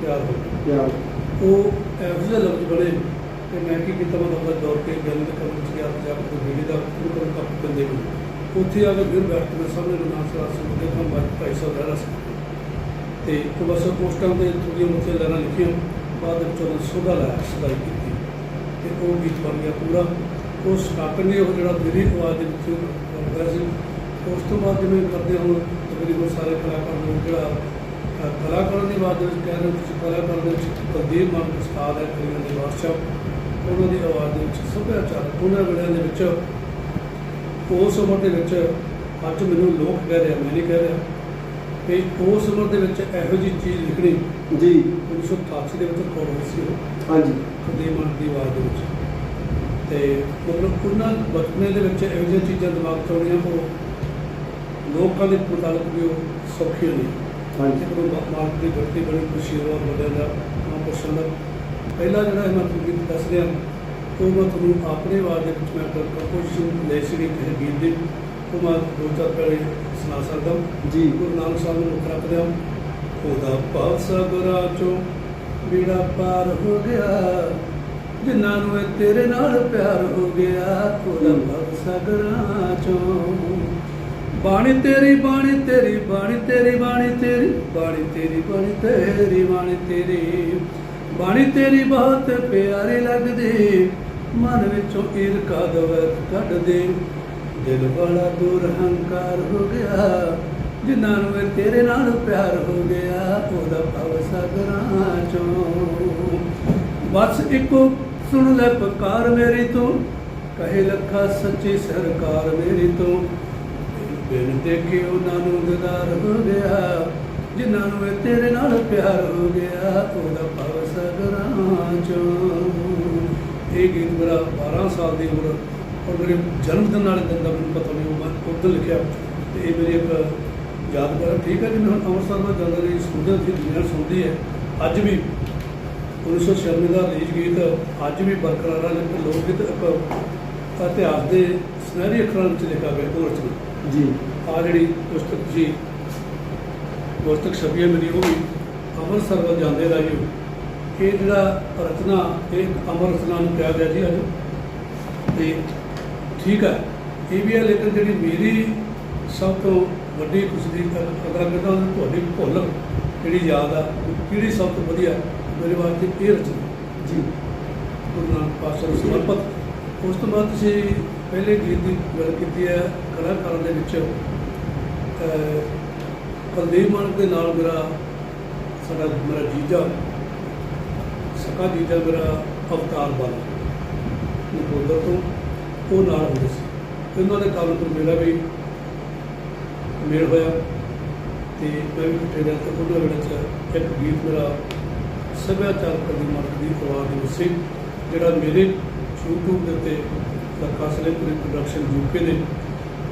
ਪਿਆਰ ਹੋ ਗਿਆ। ਕਿਆ ਉਹ ਇਹੋ ਜਿਹੇ ਲਫ਼ਜ਼ ਬਣੇ ਕਿ ਮੈਂ ਕੀ ਕੀਤਾ ਮੈਂ ਤਾਂ ਦੌੜ ਕੇ ਗੱਲ ਦੇ ਕੰਮ ਚ ਗਿਆ ਤੇ ਜਾ ਕੇ ਬੇੜੀ ਦਾ ਕਰਨ ਕੱਪ ਬੰਦੇ ਨੂੰ। ਉੱਥੇ ਆ ਕੇ ਫਿਰ ਬੈਠ ਕੇ ਮੈਂ ਸਾਹਮਣੇ ਗੁਰਨਾਮ ਸਾਹਿਬ ਸਿੰਘ ਦੇ ਕੰਮ ਬਾਅਦ ਭਾਈ ਸਾਹਿਬ ਰਹਿਣਾ ਸੀ। ਤੇ ਉਹ ਬਸ ਉਸ ਟਾਈਮ ਤੇ ਥੋੜੀਆਂ ਮੁੱਖੇ ਲੈਣਾ ਲਿਖੀਆਂ ਬਾਅਦ ਵਿੱਚ ਉਹਨਾਂ ਸੋਧਾ ਲਾਇਆ ਸਦਾਈ ਕੀਤੀ। ਤੇ ਉਹ ਗੀਤ ਬਣ ਗਿਆ ਪੂਰਾ। ਉਹ ਸਟਾਰਟਿੰਗ ਉਹ ਜਿਹੜਾ ਮੇਰੀ ਆਵਾਜ਼ ਦੇ ਵਿੱਚ ਬਣਦਾ ਸੀ। ਉਸ ਤੋਂ ਬਾਅਦ ਜਿਵੇਂ ਕਰਦੇ ਹੁਣ ਤਕਰੀਬਨ ਸਾਰੇ ਕਲਾਕਾਰ ਨੂੰ ਜਿਹੜਾ ਅਹ, ਕਲਾਕਾਰਾਂ ਦੀ ਆਵਾਜ਼ ਦੇ ਵਿੱਚ ਕਹਿ ਰਹੇ ਹੋ ਤੁਸੀਂ ਕਲਾਕਾਰ ਦੇ ਵਿੱਚ ਕੁਲਦੀਪ ਮਾਨ ਉਸਤਾਦ ਹੈ ਕਲੀਆਂ ਦੇ ਬਾਦਸ਼ਾਹ ਉਹਨਾਂ ਦੀ ਆਵਾਜ਼ ਦੇ ਵਿੱਚ ਸੱਭਿਆਚਾਰ ਉਹਨਾਂ ਵੇਲਿਆਂ ਦੇ ਵਿੱਚ ਉਸ ਉਮਰ ਦੇ ਵਿੱਚ ਅੱਜ ਮੈਨੂੰ ਲੋਕ ਕਹਿ ਰਿਹਾ ਮੈਂ ਨਹੀਂ ਕਹਿ ਰਿਹਾ ਕਿ ਉਸ ਉਮਰ ਦੇ ਵਿੱਚ ਇਹੋ ਜਿਹੀ ਚੀਜ਼ ਲਿਖਣੀ ਜੀ। 1988 ਦੇ ਵਿੱਚ ਰਿਕਾਰਡ ਹੋਈ ਸੀ ਉਹ। ਹਾਂਜੀ। ਖੁਦੇ ਮਨ ਦੀ ਆਵਾਜ਼ ਦੇ ਵਿੱਚ। ਤੇ ਮਤਲਬ ਉਹਨਾਂ ਬਚਪਨੇ ਦੇ ਵਿੱਚ ਇਹੋ ਜਿਹੀਆਂ ਚੀਜ਼ਾਂ ਦਿਮਾਗ 'ਚ ਆਉਣੀਆਂ ਉਹ ਲੋਕਾਂ ਦੇ ਮੁਤਾਲਕ ਵੀ ਉਹ ਸੌਖੀਆਂ ਨਹੀਂ ਹਾਂਜੀ। ਇੱਕ ਨੂੰ ਮਾਲਕ ਦੀ ਵਰਤੀ ਬੜੀ ਖੁਸ਼ੀ ਹੋਆ ਬਦਲ ਦਾ ਮਹਾਂਪੁਰਸ਼ਾਂ ਦਾ। ਪਹਿਲਾ ਜਿਹੜਾ ਮੈਂ ਤੁਹਾਨੂੰ ਗੀਤ ਦੱਸ ਰਿਹਾ ਉਹ ਮੈਂ ਤੁਹਾਨੂੰ ਆਪਣੇ ਆਵਾਜ਼ ਦੇ ਵਿੱਚ ਮੈਂ ਕੰਪੋਜੀਸ਼ਨ ਲੈ ਸੀ ਕਿਸੇ ਗੀਤ ਦੀ ਉਹ ਮੈਂ ਦੋ ਚਾਰ ਪਹਿਲੇ ਸੁਣਾ ਸਕਦਾ। ਜੀ। ਗੁਰੂ ਨਾਨਕ ਸਾਹਿਬ ਨੂੰ ਮੁੱਖ ਰੱਖਦੇ ਹਾਂ। ਉਹਦਾ ਭਵ ਸਗਰਾ ਚੋਂ ਬੀੜਾ ਪਾਰ ਹੋ ਗਿਆ। ਜਿਨ੍ਹਾਂ ਨੂੰ ਤੇਰੇ ਨਾਲ ਪਿਆਰ ਹੋ ਗਿਆ ਉਹਦਾ ਭਵ ਸਗਰਾ ਚੋਂ ਬਾਣੀ ਤੇਰੀ ਬਾਣੀ ਤੇਰੀ ਬਾਣੀ ਤੇਰੀ ਬਾਣੀ ਤੇਰੀ ਬਾਣੀ ਤੇਰੀ ਬਾਣੀ ਤੇਰੀ ਬਾਣੀ ਤੇਰੀ। ਬਾਣੀ ਤੇਰੀ ਬਹੁਤ ਪਿਆਰੀ ਲੱਗਦੀ, ਮਨ ਵਿੱਚੋਂ ਈਰਖਾ ਦਵੈਤ ਕੱਢ ਦੇ ਦਿਲ ਵਾਲਾ ਦੂਰ ਹੰਕਾਰ ਹੋ ਗਿਆ, ਜਿਨ੍ਹਾਂ ਨੂੰ ਤੇਰੇ ਨਾਲ ਪਿਆਰ ਹੋ ਗਿਆ, ਉਹਦਾ ਭਵ ਸਗਰਾਂ ਚੋਂ। ਬਸ ਇੱਕੋ ਸੁਣ ਲੈ ਪਕਾਰ ਮੇਰੀ ਤੂੰ, ਕਹੇ ਲੱਖਾ ਸੱਚੀ ਸਰਕਾਰ ਮੇਰੀ ਤੂੰ। ਬਿਨ ਦੇਖੇ ਉਹਨਾਂ ਨੂੰ ਦਿਦਾਰ ਹੋ ਗਿਆ? ਜਿਨ੍ਹਾਂ ਨੂੰ ਇਹ ਤੇਰੇ ਨਾਲ ਪਿਆਰ ਹੋ ਗਿਆ, ਉਹਦਾ ਭਵ ਸਗਰਾਂ ਚੋਂ। ਇਹ ਗੀਤ ਮੇਰਾ 12 ਸਾਲ ਦੀ ਉਮਰ, ਔਰ ਮੇਰੇ ਜਨਮ ਦਿਨ ਵਾਲੇ ਦਿਨ ਦਾ ਮੈਨੂੰ ਪਤਾ ਨਹੀਂ, ਉਹ ਉਦੋਂ ਲਿਖਿਆ। ਤੇ ਇਹ ਮੇਰੀ ਇੱਕ ਯਾਦਗਾਰ ਠੀਕ ਹੈ ਜਿਵੇਂ ਹੁਣ ਅੰਮ੍ਰਿਤਸਰ ਦਾ ਜਾਂਦਾ ਰਹੀ ਸੁਣਦੇ ਸੀ, ਦੁਨੀਆ ਸੁਣਦੀ ਹੈ। ਅੱਜ ਵੀ 1996 ਦਾ ਰਿਲੀਜ਼ ਗੀਤ, ਅੱਜ ਵੀ ਬਰਕਰਾਰ ਹੈ ਲੋਕ ਗੀਤ ਇੱਕ ਇਤਿਹਾਸ ਦੇ ਸੁਨਹਿਰੀ ਅੱਖਰਾਂ ਵਿੱਚ ਲਿਖਿਆ ਗਿਆ ਉਹ ਰਚਨਾ ਜੀ। ਆ ਜਿਹੜੀ ਪੁਸਤਕ ਜੀ ਪੁਸਤਕ ਛਪੀ ਹੈ ਮੇਰੀ ਉਹ ਵੀ ਅੰਮ੍ਰਿਤਸਰ ਵੱਲ ਜਾਂਦੇ ਰਾਜੂ ਇਹ ਜਿਹੜਾ ਰਚਨਾ ਇਹ ਅਮਰ ਰਚਨਾ ਨੂੰ ਕਿਹਾ ਗਿਆ ਜੀ ਅੱਜ। ਤੇ ਠੀਕ ਹੈ ਇਹ ਵੀ ਹੈ ਲੇਕਿਨ ਜਿਹੜੀ ਮੇਰੀ ਸਭ ਤੋਂ ਵੱਡੀ ਖੁਸ਼ੀ ਦੀ ਗੱਲ ਅਗਰ ਕਹਿੰਦਾ ਤੁਹਾਡੀ ਭੁੱਲ ਜਿਹੜੀ ਯਾਦ ਆ ਉਹ ਕਿਹੜੀ ਸਭ ਤੋਂ ਵਧੀਆ ਮੇਰੇ ਵਾਸਤੇ ਇਹ ਰਚਨਾ। ਜੀ। ਗੁਰੂ ਨਾਨਕ ਪਾਤਸ਼ਾਹ ਨੂੰ ਸਮਰਪਿਤ। ਉਸ ਤੋਂ ਬਾਅਦ ਤੁਸੀਂ ਪਹਿਲੇ ਗੀਤ ਦੀ ਗੱਲ ਕੀਤੀ ਹੈ ਕਲਾਕਾਰਾਂ ਦੇ ਵਿੱਚ ਕੁਲਦੀਪ ਮਾਨਕ ਦੇ ਨਾਲ ਮੇਰਾ ਸਾਡਾ ਮੇਰਾ ਜੀਜਾ, ਸਕਾ ਜੀਜਾ ਮੇਰਾ ਅਵਤਾਰ ਬਣ ਨਕੋਦਰ ਤੋਂ ਉਹ ਨਾਲ ਹੁੰਦੇ ਸੀ। ਉਹਨਾਂ ਦੇ ਕਾਰਨ ਤੋਂ ਮੇਰਾ ਵੀ ਮੇਲ ਹੋਇਆ ਤੇ ਮੈਂ ਵੀ ਇਕੱਠੇ ਰਹਿ ਕੇ ਉਹਨਾਂ ਵਿੱਚ ਇੱਕ ਗੀਤ ਮੇਰਾ ਸੱਭਿਆਚਾਰ ਕੁਲਦੀਪ ਮਾਨਕ ਦੀ ਆਵਾਜ਼ ਵਿੱਚ ਸੀ, ਜਿਹੜਾ ਮੇਰੇ YouTube ਦੇ ਉੱਤੇ ਲੱਖਾ ਸਲੇਪੁਰੀ ਪ੍ਰੋਡਕਸ਼ਨ ਯੂਕੇ ਦੇ।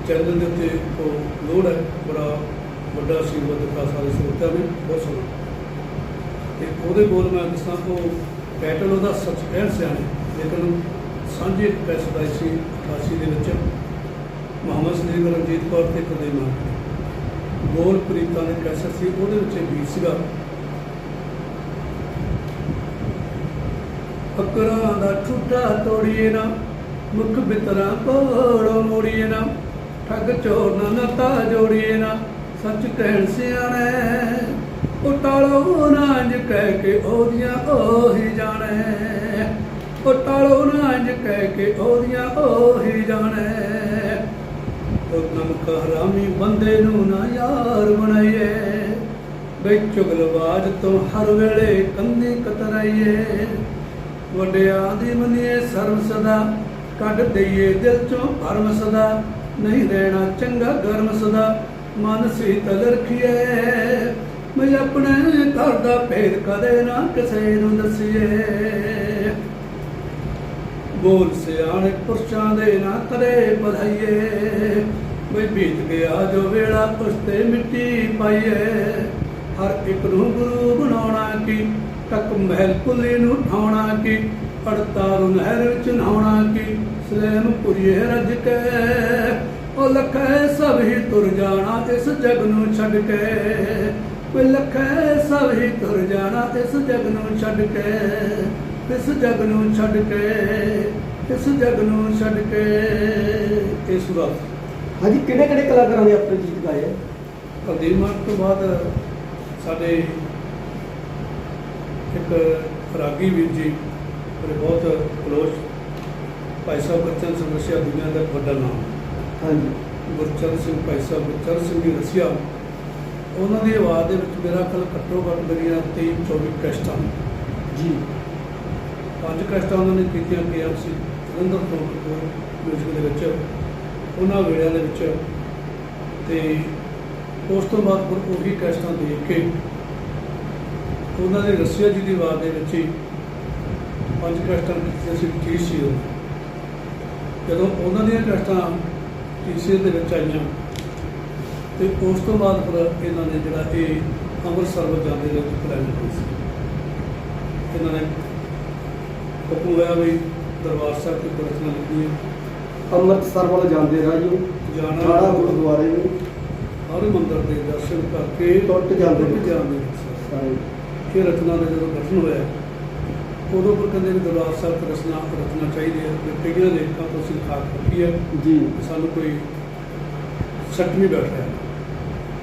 ਚੈਨਲ ਦੇ ਉੱਤੇ ਉਹ ਲੋੜ ਹੈ, ਬੜਾ ਵੱਡਾ ਆਸ਼ੀਰਵਾਦ ਦਿੱਤਾ ਸਾਰੇ ਸਰੋਤਿਆਂ ਨੇ, ਬਹੁਤ ਸੋਹਣਾ। ਤੇ ਉਹਦੇ ਬੋਲ ਮੈਂ ਦੱਸਾਂ ਉਹ ਟਾਈਟਲ ਉਹਦਾ ਸੱਚ ਕਹਿਣ ਸਿਆਣੇ ਲੇਕਿਨ ਸਾਂਝੇ ਪੈਸੇ ਦਾ ਸੀ 88 ਦੇ ਵਿੱਚ ਮੁਹੰਮਦ ਸਲੀਮ ਰਣਜੀਤ ਕੌਰ ਤੇ ਕਦੇ ਮਾਨ ਬੋਲ ਪ੍ਰੀਤਾ ਨੇ ਕੈਸਟ ਸੀ, ਉਹਦੇ ਵਿੱਚ ਇਹ ਸੀਗਾ। ਫਕਰਾਂ ਦਾ ਠੁੱਡਾ ਤੋੜੀਏ ਨਾ, ਮੁਖ ਬਿਤਰਾ ਕੋੜੋ ਮੋੜੀਏ ਨਾ। ਠੱਗ ਚੋਰ ਨਾ ਨਤਾ ਜੋੜੀਏ ਨਾ, ਸੱਚ ਕਹਿਣ ਸਿਆਣੇ। ਉਹ ਟਾਲੋ ਨਾ ਇੰਜ ਕਹਿ ਕੇ ਉਹਦੀਆਂ ਉਹੀ ਜਾਣੇ। ਉਹ ਟਾਲੋ ਨਾ ਇੰਜ ਕਹਿ ਕੇ ਉਹਦੀਆਂ ਉਹੀ ਜਾਣੇ। ਉਹ ਨਮਕ ਹਰਾਮੀ ਬੰਦੇ ਨੂੰ ਨਾ ਯਾਰ ਬਣਾਈਏ। ਬਈ ਚੁਗਲਬਾਜ਼ ਤੋਂ ਹਰ ਵੇਲੇ ਕੰਨੀ ਕਤਰਾਈਏ। ਵੱਡਿਆਂ ਦੀ ਮੰਨੀਏ ਸਰਮ ਸਦਾ, ਕੱਢ ਦਈਏ ਦਿਲ ਚੋਂ ਭਰਮ ਸਦਾ। ਨਹੀਂ ਰਹਿਣਾ ਚੰਗਾ ਗਰਮ ਸਦਾ। ਮਨ ਸੀਤਲ ਰਖੀਏ ਮੈਂ ਆਪਣੇ ਘਰ ਦਾ ਭੇਦ ਕਦੇ ਨਾ ਕਿਸੇ ਨੂੰ ਦੱਸੀਏ। ਬੋਲ ਸਿਆਣੇ ਪੁਰਸ਼ਾਂ ਦੇ ਨਾ ਕਰੇ ਵਧਾਈਏ। ਬਈ ਬੀਤ ਗਿਆ ਜੋ ਵੇਲਾ ਪੁਸਤੇ ਮਿੱਟੀ ਪਾਈਏ। ਹਰ ਇੱਕ ਨੂੰ ਗੁਰੂ ਬਣਾਉਣਾ ਕੀ ਤੱਕ ਮਹਿਲ ਕੁੱਲੀ ਨੂੰ ਠਾਉਣਾ ਕੀ? ਅੜਤਾਰੂ ਨਹਿਰ ਵਿੱਚ ਨਹਾਉਣਾ ਕੀ? ਸਲੇਮ ਪੁਰੀਏ ਰੱਜ ਕੇ। ਉਹ ਲਖੇ ਸਭ ਹੀ ਤੁਰ ਜਾਣਾ ਇਸ ਜਗ ਨੂੰ ਛੱਡ ਕੇ। ਵੇ ਲਖੇ ਸਭ ਹੀ ਤੁਰ ਜਾਣਾ ਇਸ ਜਗ ਨੂੰ ਛੱਡ ਕੇ। ਇਸ ਜਗ ਨੂੰ ਛੱਡ ਕੇ। ਇਸ ਜਗ ਨੂੰ ਛੱਡ ਕੇ। ਇਹ ਸੁਰਤ ਹਾਂਜੀ ਕਿਹੜੇ ਕਿਹੜੇ ਕਲਾਕਾਰਾਂ ਨੇ ਆਪਣੇ ਗੀਤ ਗਾਏ ਕੁਲਦੀਪ ਮਾਨ ਤੋਂ ਬਾਅਦ ਸਾਡੇ ਇੱਕ ਰਾਗੀ ਵੀਰ ਜੀ ਮੇਰੇ ਬਹੁਤ ਕਲੋਜ਼ ਭਾਈ ਸਾਹਿਬ ਗੁਰਚਰਨ ਸਿੰਘ ਰਸੀਆ ਦੁਨੀਆ ਦਾ ਵੱਡਾ ਨਾਮ। ਹਾਂਜੀ। ਗੁਰਚਰਨ ਸਿੰਘ ਭਾਈ ਸਾਹਿਬ ਗੁਰਚਰਨ ਸਿੰਘ ਜੀ ਰਸੀਆ। ਉਹਨਾਂ ਦੀ ਆਵਾਜ਼ ਦੇ ਵਿੱਚ ਮੇਰਾ ਖਲ ਘੱਟੋ ਘੱਟ ਮੇਰੀਆਂ 23 24 ਕੈਸਟਾਂ ਜੀ। ਪੰਜ ਕਸ਼ਟਾਂ ਉਹਨਾਂ ਨੇ ਕੀਤੀਆਂ ਕੇਐਮਸੀ ਜਲੰਧਰ ਤੋਂ ਮਿਊਜ਼ਿਕ ਦੇ ਵਿੱਚ ਉਹਨਾਂ ਵੇੜਿਆਂ ਦੇ ਵਿੱਚ ਤੇ ਉਸ ਤੋਂ ਬਾਅਦ ਉਹੀ ਕਸ਼ਟਾਂ ਦੇਖ ਕੇ ਉਹਨਾਂ ਦੇ ਰਸੀਆ ਜੀ ਦੀ ਆਵਾਜ਼ ਦੇ ਵਿੱਚ ਹੀ ਪੰਜ ਕਸ਼ਟਾਂ ਦੀ ਅਸੀਂ ਚੀਜ਼ ਸੀ ਉਹ? ਜਦੋਂ ਉਹਨਾਂ ਦੀਆਂ ਕਸ਼ਟਾਂ ਟੀਸੀ ਦੇ ਵਿੱਚ ਆਈਆਂ ਤੇ ਉਸ ਤੋਂ ਬਾਅਦ ਫਿਰ ਇਹਨਾਂ ਨੇ ਜਿਹੜਾ ਇਹ ਅੰਮ੍ਰਿਤਸਰ ਵੱਲ ਜਾਂਦੇ ਦੇ ਪਲਾਨ ਕੀਤੀ ਸੀ। ਇਹਨਾਂ ਨੇ ਹੁਕਮ ਹੋਇਆ ਵੀ ਦਰਬਾਰ ਸਾਹਿਬ ਦੀ ਪ੍ਰਾਰਥਨਾ ਲਿਖਣੀ ਹੈ। ਅੰਮ੍ਰਿਤਸਰ ਵੱਲ ਜਾਂਦੇ ਰਾਹ ਜੀ ਜਾਣਾ ਗੁਰਦੁਆਰੇ ਨੂੰ। ਹਰ ਮੰਦਰ ਦੇ ਦਰਸ਼ਨ ਕਰਕੇ ਟੁੱਟ ਜਾਂਦੇ ਜਾਂਦੇ ਸਾਰੇ ਇਹ ਰਚਨਾ ਦਾ ਜਦੋਂ ਗਠਨ ਹੋਇਆ ਉਦੋਂ ਪਰ ਕਹਿੰਦੇ ਵੀ ਦਰਬਾਰ ਸਾਹਿਬ ਦੀ ਰਚਨਾ ਰਚਨਾ ਚਾਹੀਦੀ ਹੈ ਵੀ ਕਈਆਂ ਲੇਖਕਾਂ ਤੋਂ ਅਸੀਂ ਖਾਕ ਰੱਖੀ ਹੈ ਜੀ। ਸਾਨੂੰ ਕੋਈ ਸੱਟ ਨਹੀਂ ਬੈਠ ਰਿਹਾ।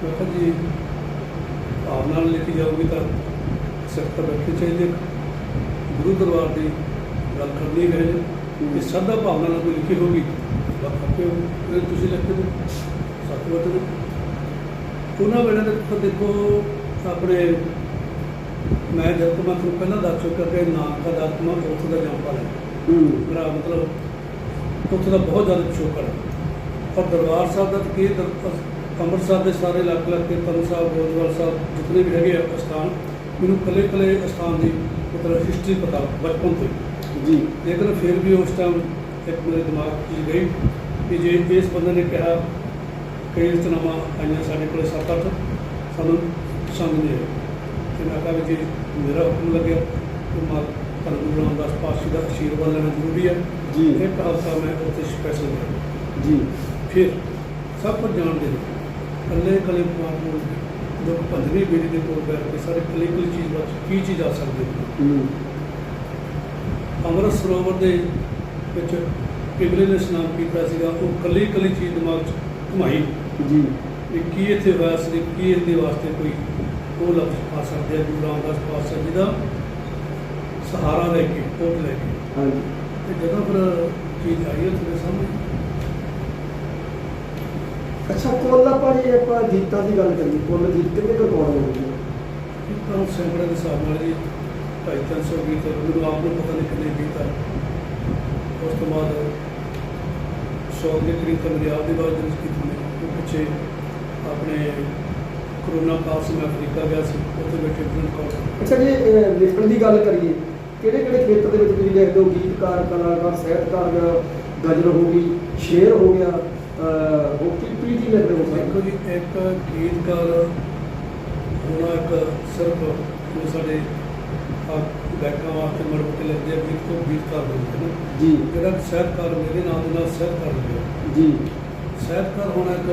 ਮੈਂ ਕਿਹਾ ਜੀ ਭਾਵਨਾ ਨਾਲ ਲਿਖੀ ਜਾਊਗੀ ਤਾਂ ਤਾਂ ਬੈਠਣੀ ਚਾਹੀਦੀ। ਹੈ ਗੁਰੂ ਦਰਬਾਰ ਦੀ ਗੱਲ ਕਰਨੀ ਹੈ ਕਿ ਸਦਾ ਭਾਵਨਾ ਨਾਲ ਕੋਈ ਲਿਖੀ ਹੋਗੀ ਫਿਰ ਤੁਸੀਂ ਲਿਖਦੇ ਹੋ ਸੱਤ ਵਚਨ ਉਹਨਾਂ ਵੇਲੇ ਦੇ ਉੱਪਰ ਦੇਖੋ ਆਪਣੇ ਮੈਂ ਜਦ ਤੋਂ ਮੈਂ ਤੁਹਾਨੂੰ ਪਹਿਲਾਂ ਦੱਸ ਚੁੱਕਾ ਕਿ ਨਾਮ ਦਾ ਦਾਤਮਾ ਉੱਥੋਂ ਦਾ ਹੈ। ਹੂੰ। ਮੇਰਾ ਮਤਲਬ ਉੱਥੇ ਦਾ ਬਹੁਤ ਜ਼ਿਆਦਾ ਪਿਛੋਕੜ ਹੈ। ਔਰ ਦਰਬਾਰ ਸਾਹਿਬ ਦਾ ਤਾਂ ਕੀ ਅੰਮ੍ਰਿਤਸਰ ਦੇ ਸਾਰੇ ਅਲੱਗ ਅਲੱਗ ਕੀਰਤਨ ਸਾਹਿਬ ਗੋਦਵਾਲ ਸਾਹਿਬ ਜਿਤਨੇ ਵੀ ਹੈਗੇ ਆ ਅਸਥਾਨ ਮੈਨੂੰ ਕੱਲੇ ਕੱਲੇ ਅਸਥਾਨ ਦੀ ਮਤਲਬ ਹਿਸਟਰੀ ਪਤਾ ਬਚਪਨ ਤੋਂ। ਜੀ। ਲੇਕਿਨ ਫਿਰ ਵੀ ਉਸ ਟਾਈਮ ਇੱਕ ਮੇਰੇ ਦਿਮਾਗ 'ਚ ਗਈ ਕਿ ਜੇ ਇਸ ਬੰਦੇ ਨੇ ਕਿਹਾ ਕਈ ਰਚਨਾਵਾਂ ਆਈਆਂ ਸਾਡੇ ਕੋਲੇ ਸੱਤ ਅੱਠ ਸਾਨੂੰ ਪਸੰਦ ਨਹੀਂ ਆਏ ਤੇ ਮੈਂ ਕਿਹਾ ਵੀ ਜੇ ਮੇਰਾ ਹੁਕਮ ਲੱਗਿਆ ਤੇ ਮੈਂ ਧੰਨ ਗੁਰੂ ਰਾਮਦਾਸ ਪਾਤਸ਼ਾਹ ਦਾ ਆਸ਼ੀਰਵਾਦ ਲੈਣਾ ਜ਼ਰੂਰੀ ਹੈ ਜੀ। ਇੱਕ ਹਫ਼ਤਾ ਮੈਂ ਉੱਥੇ ਸਪੈਸ਼ਲ ਗਿਆ ਜੀ। ਫਿਰ ਸਭ ਕੁਝ ਜਾਣਦੇ ਨੇ। ਕੱਲੇ ਕੱਲੇ ਮਾਮੂਲ ਜੋ ਪੰਜਵੀਂ ਬੀੜੀ ਦੇ ਕੋਲ ਬੈਠ ਕੇ ਸਾਰੇ ਕੱਲੇ ਕੱਲੇ ਚੀਜ਼ ਵਿੱਚ ਕੀ ਚੀਜ਼ ਆ ਸਕਦੀ ਹੈ? ਅੰਮ੍ਰਿਤ ਸਰੋਵਰ ਦੇ ਵਿੱਚ ਪਿਗਲੇ ਨੇ ਇਸ਼ਨਾਨ ਕੀਤਾ ਸੀਗਾ ਉਹ ਕੱਲੀ ਕੱਲੀ ਚੀਜ਼ ਦਿਮਾਗ 'ਚ ਘੁਮਾਈ। ਜੀ। ਵੀ ਕੀ ਇੱਥੇ ਸੀ ਕੀ ਇਹਦੇ ਵਾਸਤੇ ਕੋਈ ਉਹ ਲਫ਼ਜ਼ ਆ ਸਕਦੇ ਆ ਗੁਰੂ ਰਾਮਦਾਸ ਪਾਤਸ਼ਾਹ ਜੀ ਦਾ ਸਹਾਰਾ ਲੈ ਕੇ ਉਹ ਲੈ ਕੇ। ਹਾਂਜੀ। ਤੇ ਜਦੋਂ ਫਿਰ ਚੀਜ਼ ਆਈ ਹੈ ਤੁਹਾਡੇ ਸਾਹਮਣੇ? ਅੱਛਾ ਕੁੱਲ ਆਪਾਂ ਜੇ ਆਪਾਂ ਗੀਤਾਂ ਦੀ ਗੱਲ ਕਰੀਏ ਕੁੱਲ ਗੀਤ ਕਿੰਨੇ ਕੁ ਰਿਕਾਰਡ ਹੋ ਗਏ ਇੱਕ ਤਾਂ ਸੈਂਕੜੇ ਦੇ ਹਿਸਾਬ ਨਾਲ ਜੀ ਤਿੰਨ ਸੌ ਗੀਤ ਮੈਨੂੰ ਆਪ ਨੂੰ ਪਤਾ ਨਹੀਂ ਕਿੰਨੇ ਗੀਤ ਆ। ਉਸ ਤੋਂ ਬਾਅਦ ਸੌ ਦੇ ਕਰੀਬ ਆਪ ਦੀ ਕੀਤੀ ਨੇ ਉਹ ਪਿੱਛੇ ਆਪਣੇ ਕਰੋਨਾ ਕਾਲ ਸੀ ਮੈਂ ਅਫਰੀਕਾ ਗਿਆ ਸੀ ਉੱਥੇ ਬੈਠੇ ਫਿਲਮ ਕਾਲ ਅੱਛਾ ਜੇ ਅਹ, ਲਿਖਣ ਦੀ ਗੱਲ ਕਰੀਏ ਕਿਹੜੇ ਕਿਹੜੇ ਖੇਤਰ ਦੇ ਵਿੱਚ ਤੁਸੀਂ ਲਿਖਦੇ ਹੋ? ਗੀਤਕਾਰ ਕਲਾਕਾਰ ਸਾਹਿਤਕਾਰ ਗਜ਼ਲ ਹੋ ਗਈ ਸ਼ੇਰ ਹੋ ਗਿਆ ਅਹ, ਹੋ ਕੀ ਕੀ ਕੀ ਲਿਖਦੇ ਹੋ? ਦੇਖੋ ਜੀ ਇੱਕ ਗੀਤਕਾਰ ਹੋਣਾ ਇੱਕ ਸਿਰਫ ਜੋ ਸਾਡੇ ਆ ਬੈਠਾਂ ਵਾਸਤੇ ਮੜ ਕੇ ਲੱਗਦੇ ਆ ਗੀਤ ਕੋ ਗੀਤਕਾਰ ਬੋਲਦੇ ਨੇ। ਜੀ। ਜਿਹੜਾ ਸਾਹਿਤਕਾਰ ਮੇਰੇ ਨਾਮ ਦੇ ਨਾਲ ਸਾਹਿਤਕਾਰ ਲੱਗਿਆ ਜੀ। ਸਾਹਿਤਕਾਰ ਹੋਣਾ ਇੱਕ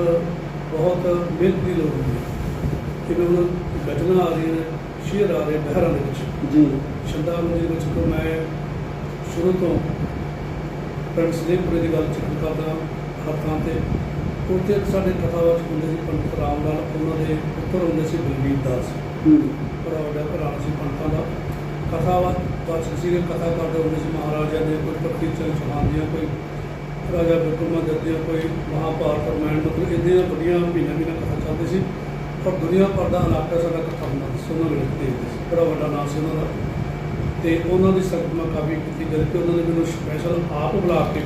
ਬਹੁਤ ਮਿਹਨਤ ਲੋੜ ਹੁੰਦੀ ਹੈ ਜਿਵੇਂ ਹੁਣ ਗਜ਼ਲਾਂ ਆ ਰਹੀਆਂ ਨੇ ਸ਼ੇਰ ਆ ਰਹੇ ਬਹਿਰਾਂ ਦੇ ਵਿੱਚ। ਜੀ। ਸ਼ਬਦਾਵਲੀ ਦੇ ਵਿੱਚ ਤੋਂ ਮੈਂ ਸ਼ੁਰੂ ਤੋਂ ਪਿੰਡ ਸਲੇਪੁਰੇ ਦੀ ਗੱਲ ਜ਼ਿਕਰ ਕਰਦਾ ਹਰ ਥਾਂ ਤੇ। ਉੱਥੇ ਸਾਡੇ ਕਥਾਵਾਚ ਹੁੰਦੇ ਸੀ ਪੰਡਿਤ ਰਾਮ ਲਾਲ ਉਹਨਾਂ ਦੇ ਪੁੱਤਰ ਹੁੰਦੇ ਸੀ ਬਲਵੀਰ ਦਾਸ। ਹੂੰ। ਬੜਾ ਘਰਾਣਾ ਸੀ ਪੰਡਤਾਂ ਦਾ। ਕਥਾਵਾਚ ਵਾਚਕ ਸੀਗੇ ਕਥਾ ਕਰਦੇ ਹੁੰਦੇ ਸੀ ਮਹਾਰਾਜਾ ਦੇ ਕੋਈ ਪ੍ਰਤੀ ਚੰਦ ਚੌਹਾਨ ਦੀਆਂ ਕੋਈ ਰਾਜਾ ਬਿਕਰਮਾਦਿੱਤ ਦੀਆਂ ਕੋਈ ਮਹਾਭਾਰਤ ਰਾਮਾਇਣ ਮਤਲਬ ਇਹਦੀਆਂ ਵੱਡੀਆਂ ਮਹੀਨਾ ਮਹੀਨਾ ਕਥਾ ਚੱਲਦੀ ਸੀ। ਪਰ ਦੁਨੀਆ ਭਰ ਦਾ ਇਲਾਕਾ ਸਾਡਾ ਇਕੱਠਾ ਹੁੰਦਾ ਸੀ ਉਹਨਾਂ ਵੇਲੇ ਦੇਖਦੇ ਸੀ। ਬੜਾ ਵੱਡਾ ਨਾਮ ਸੀ ਉਹਨਾਂ ਦਾ। ਤੇ ਉਹਨਾਂ ਦੀ ਸੰਗਤ ਮੈਂ ਕਾਫੀ ਕੀਤੀ ਜਦ ਕਿ ਉਹਨਾਂ ਨੇ ਮੈਨੂੰ ਸਪੈਸ਼ਲ ਆਪ ਬੁਲਾ ਕੇ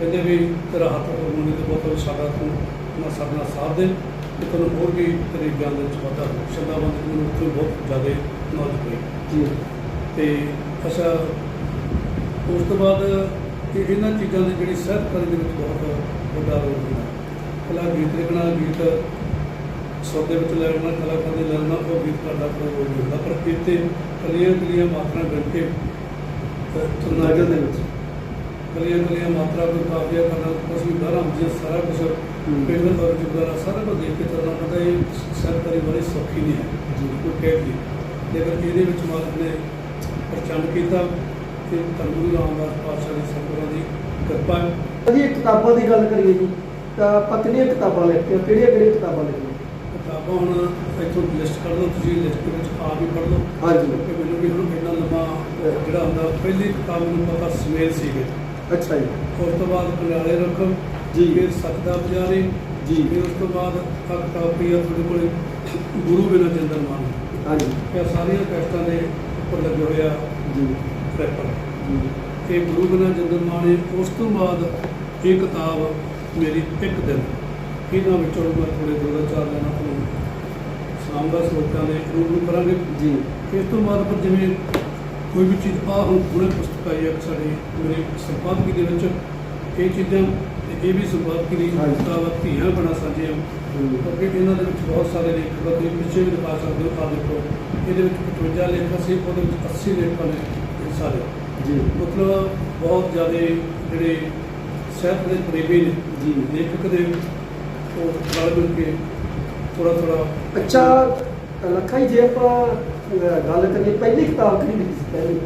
ਕਹਿੰਦੇ ਵੀ ਤੇਰਾ ਹੱਥ ਪਰਮੋਨੀ ਤੇ ਬਹੁਤ ਸਾਡਾ ਤੂੰ ਉਹਨਾਂ ਸਾਡੇ ਨਾਲ ਸਾਥ ਦੇ ਤੇ ਤੁਹਾਨੂੰ ਹੋਰ ਵੀ ਤੇਰੇ ਗਿਆਨ ਦੇ ਵਿੱਚ ਵਾਧਾ ਹੋ ਸ਼ਬਦਾਵੰਦ ਮੈਨੂੰ ਉੱਥੇ ਬਹੁਤ ਜ਼ਿਆਦਾ ਨੌਲੇਜ ਪਈ ਜੀ। ਤੇ ਅੱਛਾ ਉਸ ਤੋਂ ਬਾਅਦ ਇਹ ਇਹਨਾਂ ਚੀਜ਼ਾਂ ਦੀ ਜਿਹੜੀ ਸਾਹਿਤਕਾਰੀ ਦੇ ਵਿੱਚ ਬਹੁਤ ਵੱਡਾ ਰੋਲ ਹੁੰਦਾ। ਕਲਾ ਗੀਤ ਲਿਖਣਾ ਗੀਤ ਸੌਦੇ ਵਿੱਚ ਲੈਣਾ ਕਲਾਕਾਰ ਦੇ ਲੈਣਾ ਉਹ ਗੀਤ ਕਰਦਾ ਕੋਈ ਰੋਲ ਹੁੰਦਾ ਪਰ ਇੱਥੇ ਕਲੀਆਂ ਕਲੀਆਂ ਮਾਤਰਾ ਗਣ ਕੇ ਦੇ ਵਿੱਚ ਕਲੀਆਂ ਕਲੀਆਂ ਮਾਤਰਾ ਕੋਈ ਕਾਫੀਆ ਕਰਨਾ, ਕੁਛ ਵੀ ਬਾਰਾਂ ਹੁੰਦੀਆਂ, ਸਾਰਾ ਕੁਝ ਹੂੰ। ਪੇਮੈਂਟ ਜੁਗਾਰਾ ਸਾਰਾ ਕੁਝ ਦੇਖ ਕੇ ਚੱਲਣਾ ਪਤਾ ਇਹ ਸਰਕਾਰੀ ਬੜੀ ਸੌਖੀ ਨਹੀਂ ਹੈ, ਜੀ। ਕਹਿ ਦੀ ਲੇਕਿਨ ਇਹਦੇ ਵਿੱਚ ਮਾਲਕ ਨੇ ਪ੍ਰਚੰਡ ਕੀਤਾ ਕਿ ਤੰਗੁਰੂ ਰਾਮਦਾਸ ਪਾਤਸ਼ਾਹ ਦੀ ਸਤਿਗੁਰਾਂ ਦੀ ਕਿਰਪਾ ਹੈ ਜੀ ਕਿਤਾਬਾਂ ਦੀ ਗੱਲ ਕਰੀਏ ਜੀ, ਤਾਂ ਪਤਨੀਆਂ ਕਿਤਾਬਾਂ ਲਿਖਦੇ ਹੋ ਕਿਹੜੀਆਂ ਕਿਹੜੀਆਂ ਕਿਤਾਬਾਂ ਲਿਖਦੇ ਕਿਤਾਬਾਂ ਹੁਣ ਇੱਥੋਂ ਲਿਸਟ ਕਰ ਲਓ ਤੁਸੀਂ ਲਿਸਟ ਦੇ ਵਿੱਚ ਆਪ ਹੀ ਪੜ੍ਹ ਲਓ। ਹਾਂਜੀ। ਕਿਉਂਕਿ ਮੈਨੂੰ ਵੀ ਹੁਣ ਇੰਨਾ ਲੰਮਾ ਜਿਹੜਾ ਹੁੰਦਾ ਪਹਿਲੀ ਕਿਤਾਬ ਮੈਨੂੰ ਪਤਾ ਸਮੇਲ ਸੀਗੇ। ਅੱਛਾ ਜੀ। ਉਸ ਤੋਂ ਬਾਅਦ ਕੰਡਾਲੇ ਰਕਮ ਜੀ। ਫਿਰ ਸਤਦਾ ਬਜਾਰੀ ਜੀ। ਫਿਰ ਉਸ ਤੋਂ ਬਾਅਦ ਆ ਤੁਹਾਡੇ ਕੋਲੇ ਗੁਰੂ ਬਿਨਾਂ ਚੰਦਰ ਮਾਨ। ਹਾਂਜੀ। ਇਹ ਸਾਰੀਆਂ ਕੈਸਟਾਂ ਦੇ ਉੱਪਰ ਲੱਗੇ ਹੋਏ ਆ ਜੀ। ਰੈਪਰ। ਜੀ। ਇਹ ਗੁਰੂ ਬਿਨਾਂ ਜਿੰਦਰ ਮਾਣੇ ਉਸ ਤੋਂ ਬਾਅਦ ਇਹ ਕਿਤਾਬ ਮੇਰੀ ਇੱਕ ਦਿਨ। ਇਹਨਾਂ ਵਿੱਚੋਂ ਮੈਂ ਥੋੜੇ ਦੋ ਦੋ ਚਾਰ ਲੈਣਾ ਤੁਹਾਨੂੰ ਸੁਣਾਉਂਗਾ ਸਰੋਤਾਂ ਦੇ ਰੂਬਰੂ ਕਰਾਂਗੇ। ਜੀ। ਇਸ ਤੋਂ ਬਾਅਦ ਫਿਰ ਜਿਵੇਂ ਕੋਈ ਵੀ ਚੀਜ਼ ਆ ਹੁਣ ਹੁਣੇ ਪੁਸਤਕ ਆਈ ਹੈ ਸਾਡੀ ਮੇਰੇ ਸੰਪਾਦਕੀ ਦੇ ਵਿੱਚ। ਇਹ ਚੀਜ਼ਾਂ ਇਹ ਵੀ ਸੰਪਾਦਕੀ ਦੀ ਆ, ਧੀਆਂ ਬਣਾ ਸਾਂਝੀਆਂ ਹਮ, ਕਿਉਂਕਿ ਇਹਨਾਂ ਦੇ ਵਿੱਚ ਬਹੁਤ ਸਾਰੇ ਲੇਖ ਦਾ ਤੁਸੀਂ ਪਿੱਛੇ ਵੀ ਦਿਖਾ ਸਕਦੇ ਹੋ ਆ ਦੇਖੋ। ਇਹਦੇ ਵਿੱਚ 55 ਲੇਖ ਸੀ ਉਹਦੇ ਵਿੱਚ 80 ਲੇਖਾਂ ਨੇ ਹਿੱਸਾ ਲਿਆ ਜੀ। ਮਤਲਬ ਬਹੁਤ ਜ਼ਿਆਦਾ ਜਿਹੜੇ ਸਾਹਿਤ ਦੇ ਪ੍ਰੇਮੀ ਨੇ। ਜੀ। ਲੇਖਕ ਦੇ ਉਹ ਨਾਲ ਮਿਲ ਕੇ ਥੋੜਾ ਥੋੜਾ ਅੱਛਾ ਲੱਖਾ ਜੀ ਜੇ ਆਪਾਂ ਗੱਲ ਕਰੀਏ ਪਹਿਲੀ ਕਿਤਾਬ ਕਿਹੜੀ ਲਿਖੀ ਸੀ? ਪਹਿਲੀ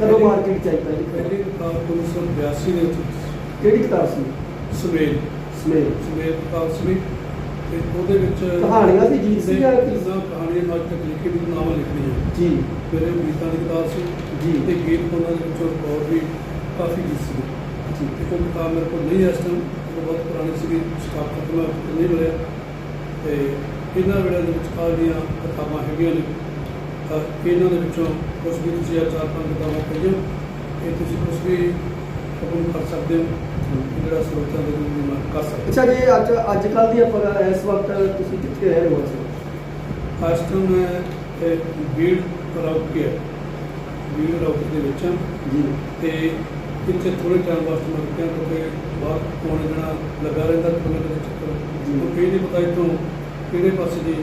ਕਦੋਂ ਮਾਰਕੀਟ ਚ ਆਈ ਪਹਿਲੀ? ਪਹਿਲੀ ਕਿਤਾਬ 1982 ਦੇ ਵਿੱਚ ਕਿਹੜੀ ਕਿਤਾਬ ਸੀ? ਸਵੇਲ ਸਮੇਲ। ਸਵੇਲ ਕਿਤਾਬ ਸੀ। ਤੇ ਉਹਦੇ ਵਿੱਚ ਕਹਾਣੀਆਂ ਸੀ, ਗੀਤ ਸੀ ਜਾਂ ਕੀ? ਨਾ ਕਹਾਣੀਆਂ ਅੱਜ ਤੱਕ ਲਿਖੀ ਵੀ ਨਾਮ ਲਿਖਣੀ ਹੈ ਜੀ। ਮੇਰੇ ਗੀਤਾਂ ਦੀ ਕਿਤਾਬ ਸੀ। ਜੀ। ਤੇ ਗੀਤ ਉਹਨਾਂ ਦੇ ਵਿੱਚੋਂ ਹੋਰ ਵੀ ਕਾਫੀ ਗੀਤ ਸੀ। ਜੀ। ਤੇ ਉਹ ਕਿਤਾਬ ਮੇਰੇ ਕੋਲ ਨਹੀਂ ਹੈ ਇਸ ਟਾਈਮ ਬਹੁਤ ਪੁਰਾਣੀ ਸੀਗੀ ਸਟਾਕ ਮੈਂ ਨਹੀਂ ਮਿਲਿਆ। ਤੇ ਇਹਨਾਂ ਵੇਲੇ ਦੇ ਵਿੱਚ ਆ ਜਿਹੜੀਆਂ ਕਿਤਾਬਾਂ ਹੈਗੀਆਂ ਨੇ ਤਾਂ ਇਹਨਾਂ ਦੇ ਵਿੱਚੋਂ ਕੁਝ ਵੀ ਤੁਸੀਂ ਆਹ ਚਾਰ ਪੰਜ ਕਿਤਾਬਾਂ ਪੜ੍ਹੀਆਂ ਇਹ ਤੁਸੀਂ ਕੁਝ ਵੀ ਹੁਕਮ ਕਰ ਸਕਦੇ ਹੋ ਕਿ ਜਿਹੜਾ ਸਰੋਤਾਂ ਦੇ ਨੂੰ ਮੈਂ ਕਰ ਸਕਦਾ। ਅੱਛਾ ਜੀ ਅੱਜ ਅੱਜ ਕੱਲ ਦੀ ਆਪਾਂ ਇਸ ਵਕਤ ਤੁਸੀਂ ਕਿੱਥੇ ਰਹਿ ਰਹੇ ਹੋ ਅੱਛਾ ਅੱਜ ਤੋਂ ਮੈਂ ਇਹ ਬੀੜ ਰੌਕ ਕੇ ਬੀੜ ਰੌਕ ਦੇ ਵਿੱਚ ਹਾਂ। ਜੀ। ਤੇ ਇੱਥੇ ਥੋੜੇ ਟਾਈਮ ਵਾਸਤੇ ਮੈਂ ਰੁਕਿਆ ਕਿਉਂਕਿ ਬਾਹਰ ਪੌਣੇ ਦਿਨਾਂ ਲੱਗਾ ਰਹਿੰਦਾ ਚੱਕਰ। ਜੀ। ਹੁਣ ਇਹ ਨਹੀਂ ਪਤਾ ਇੱਥੋਂ ਕਿਹੜੇ ਪਾਸੇ ਦੀ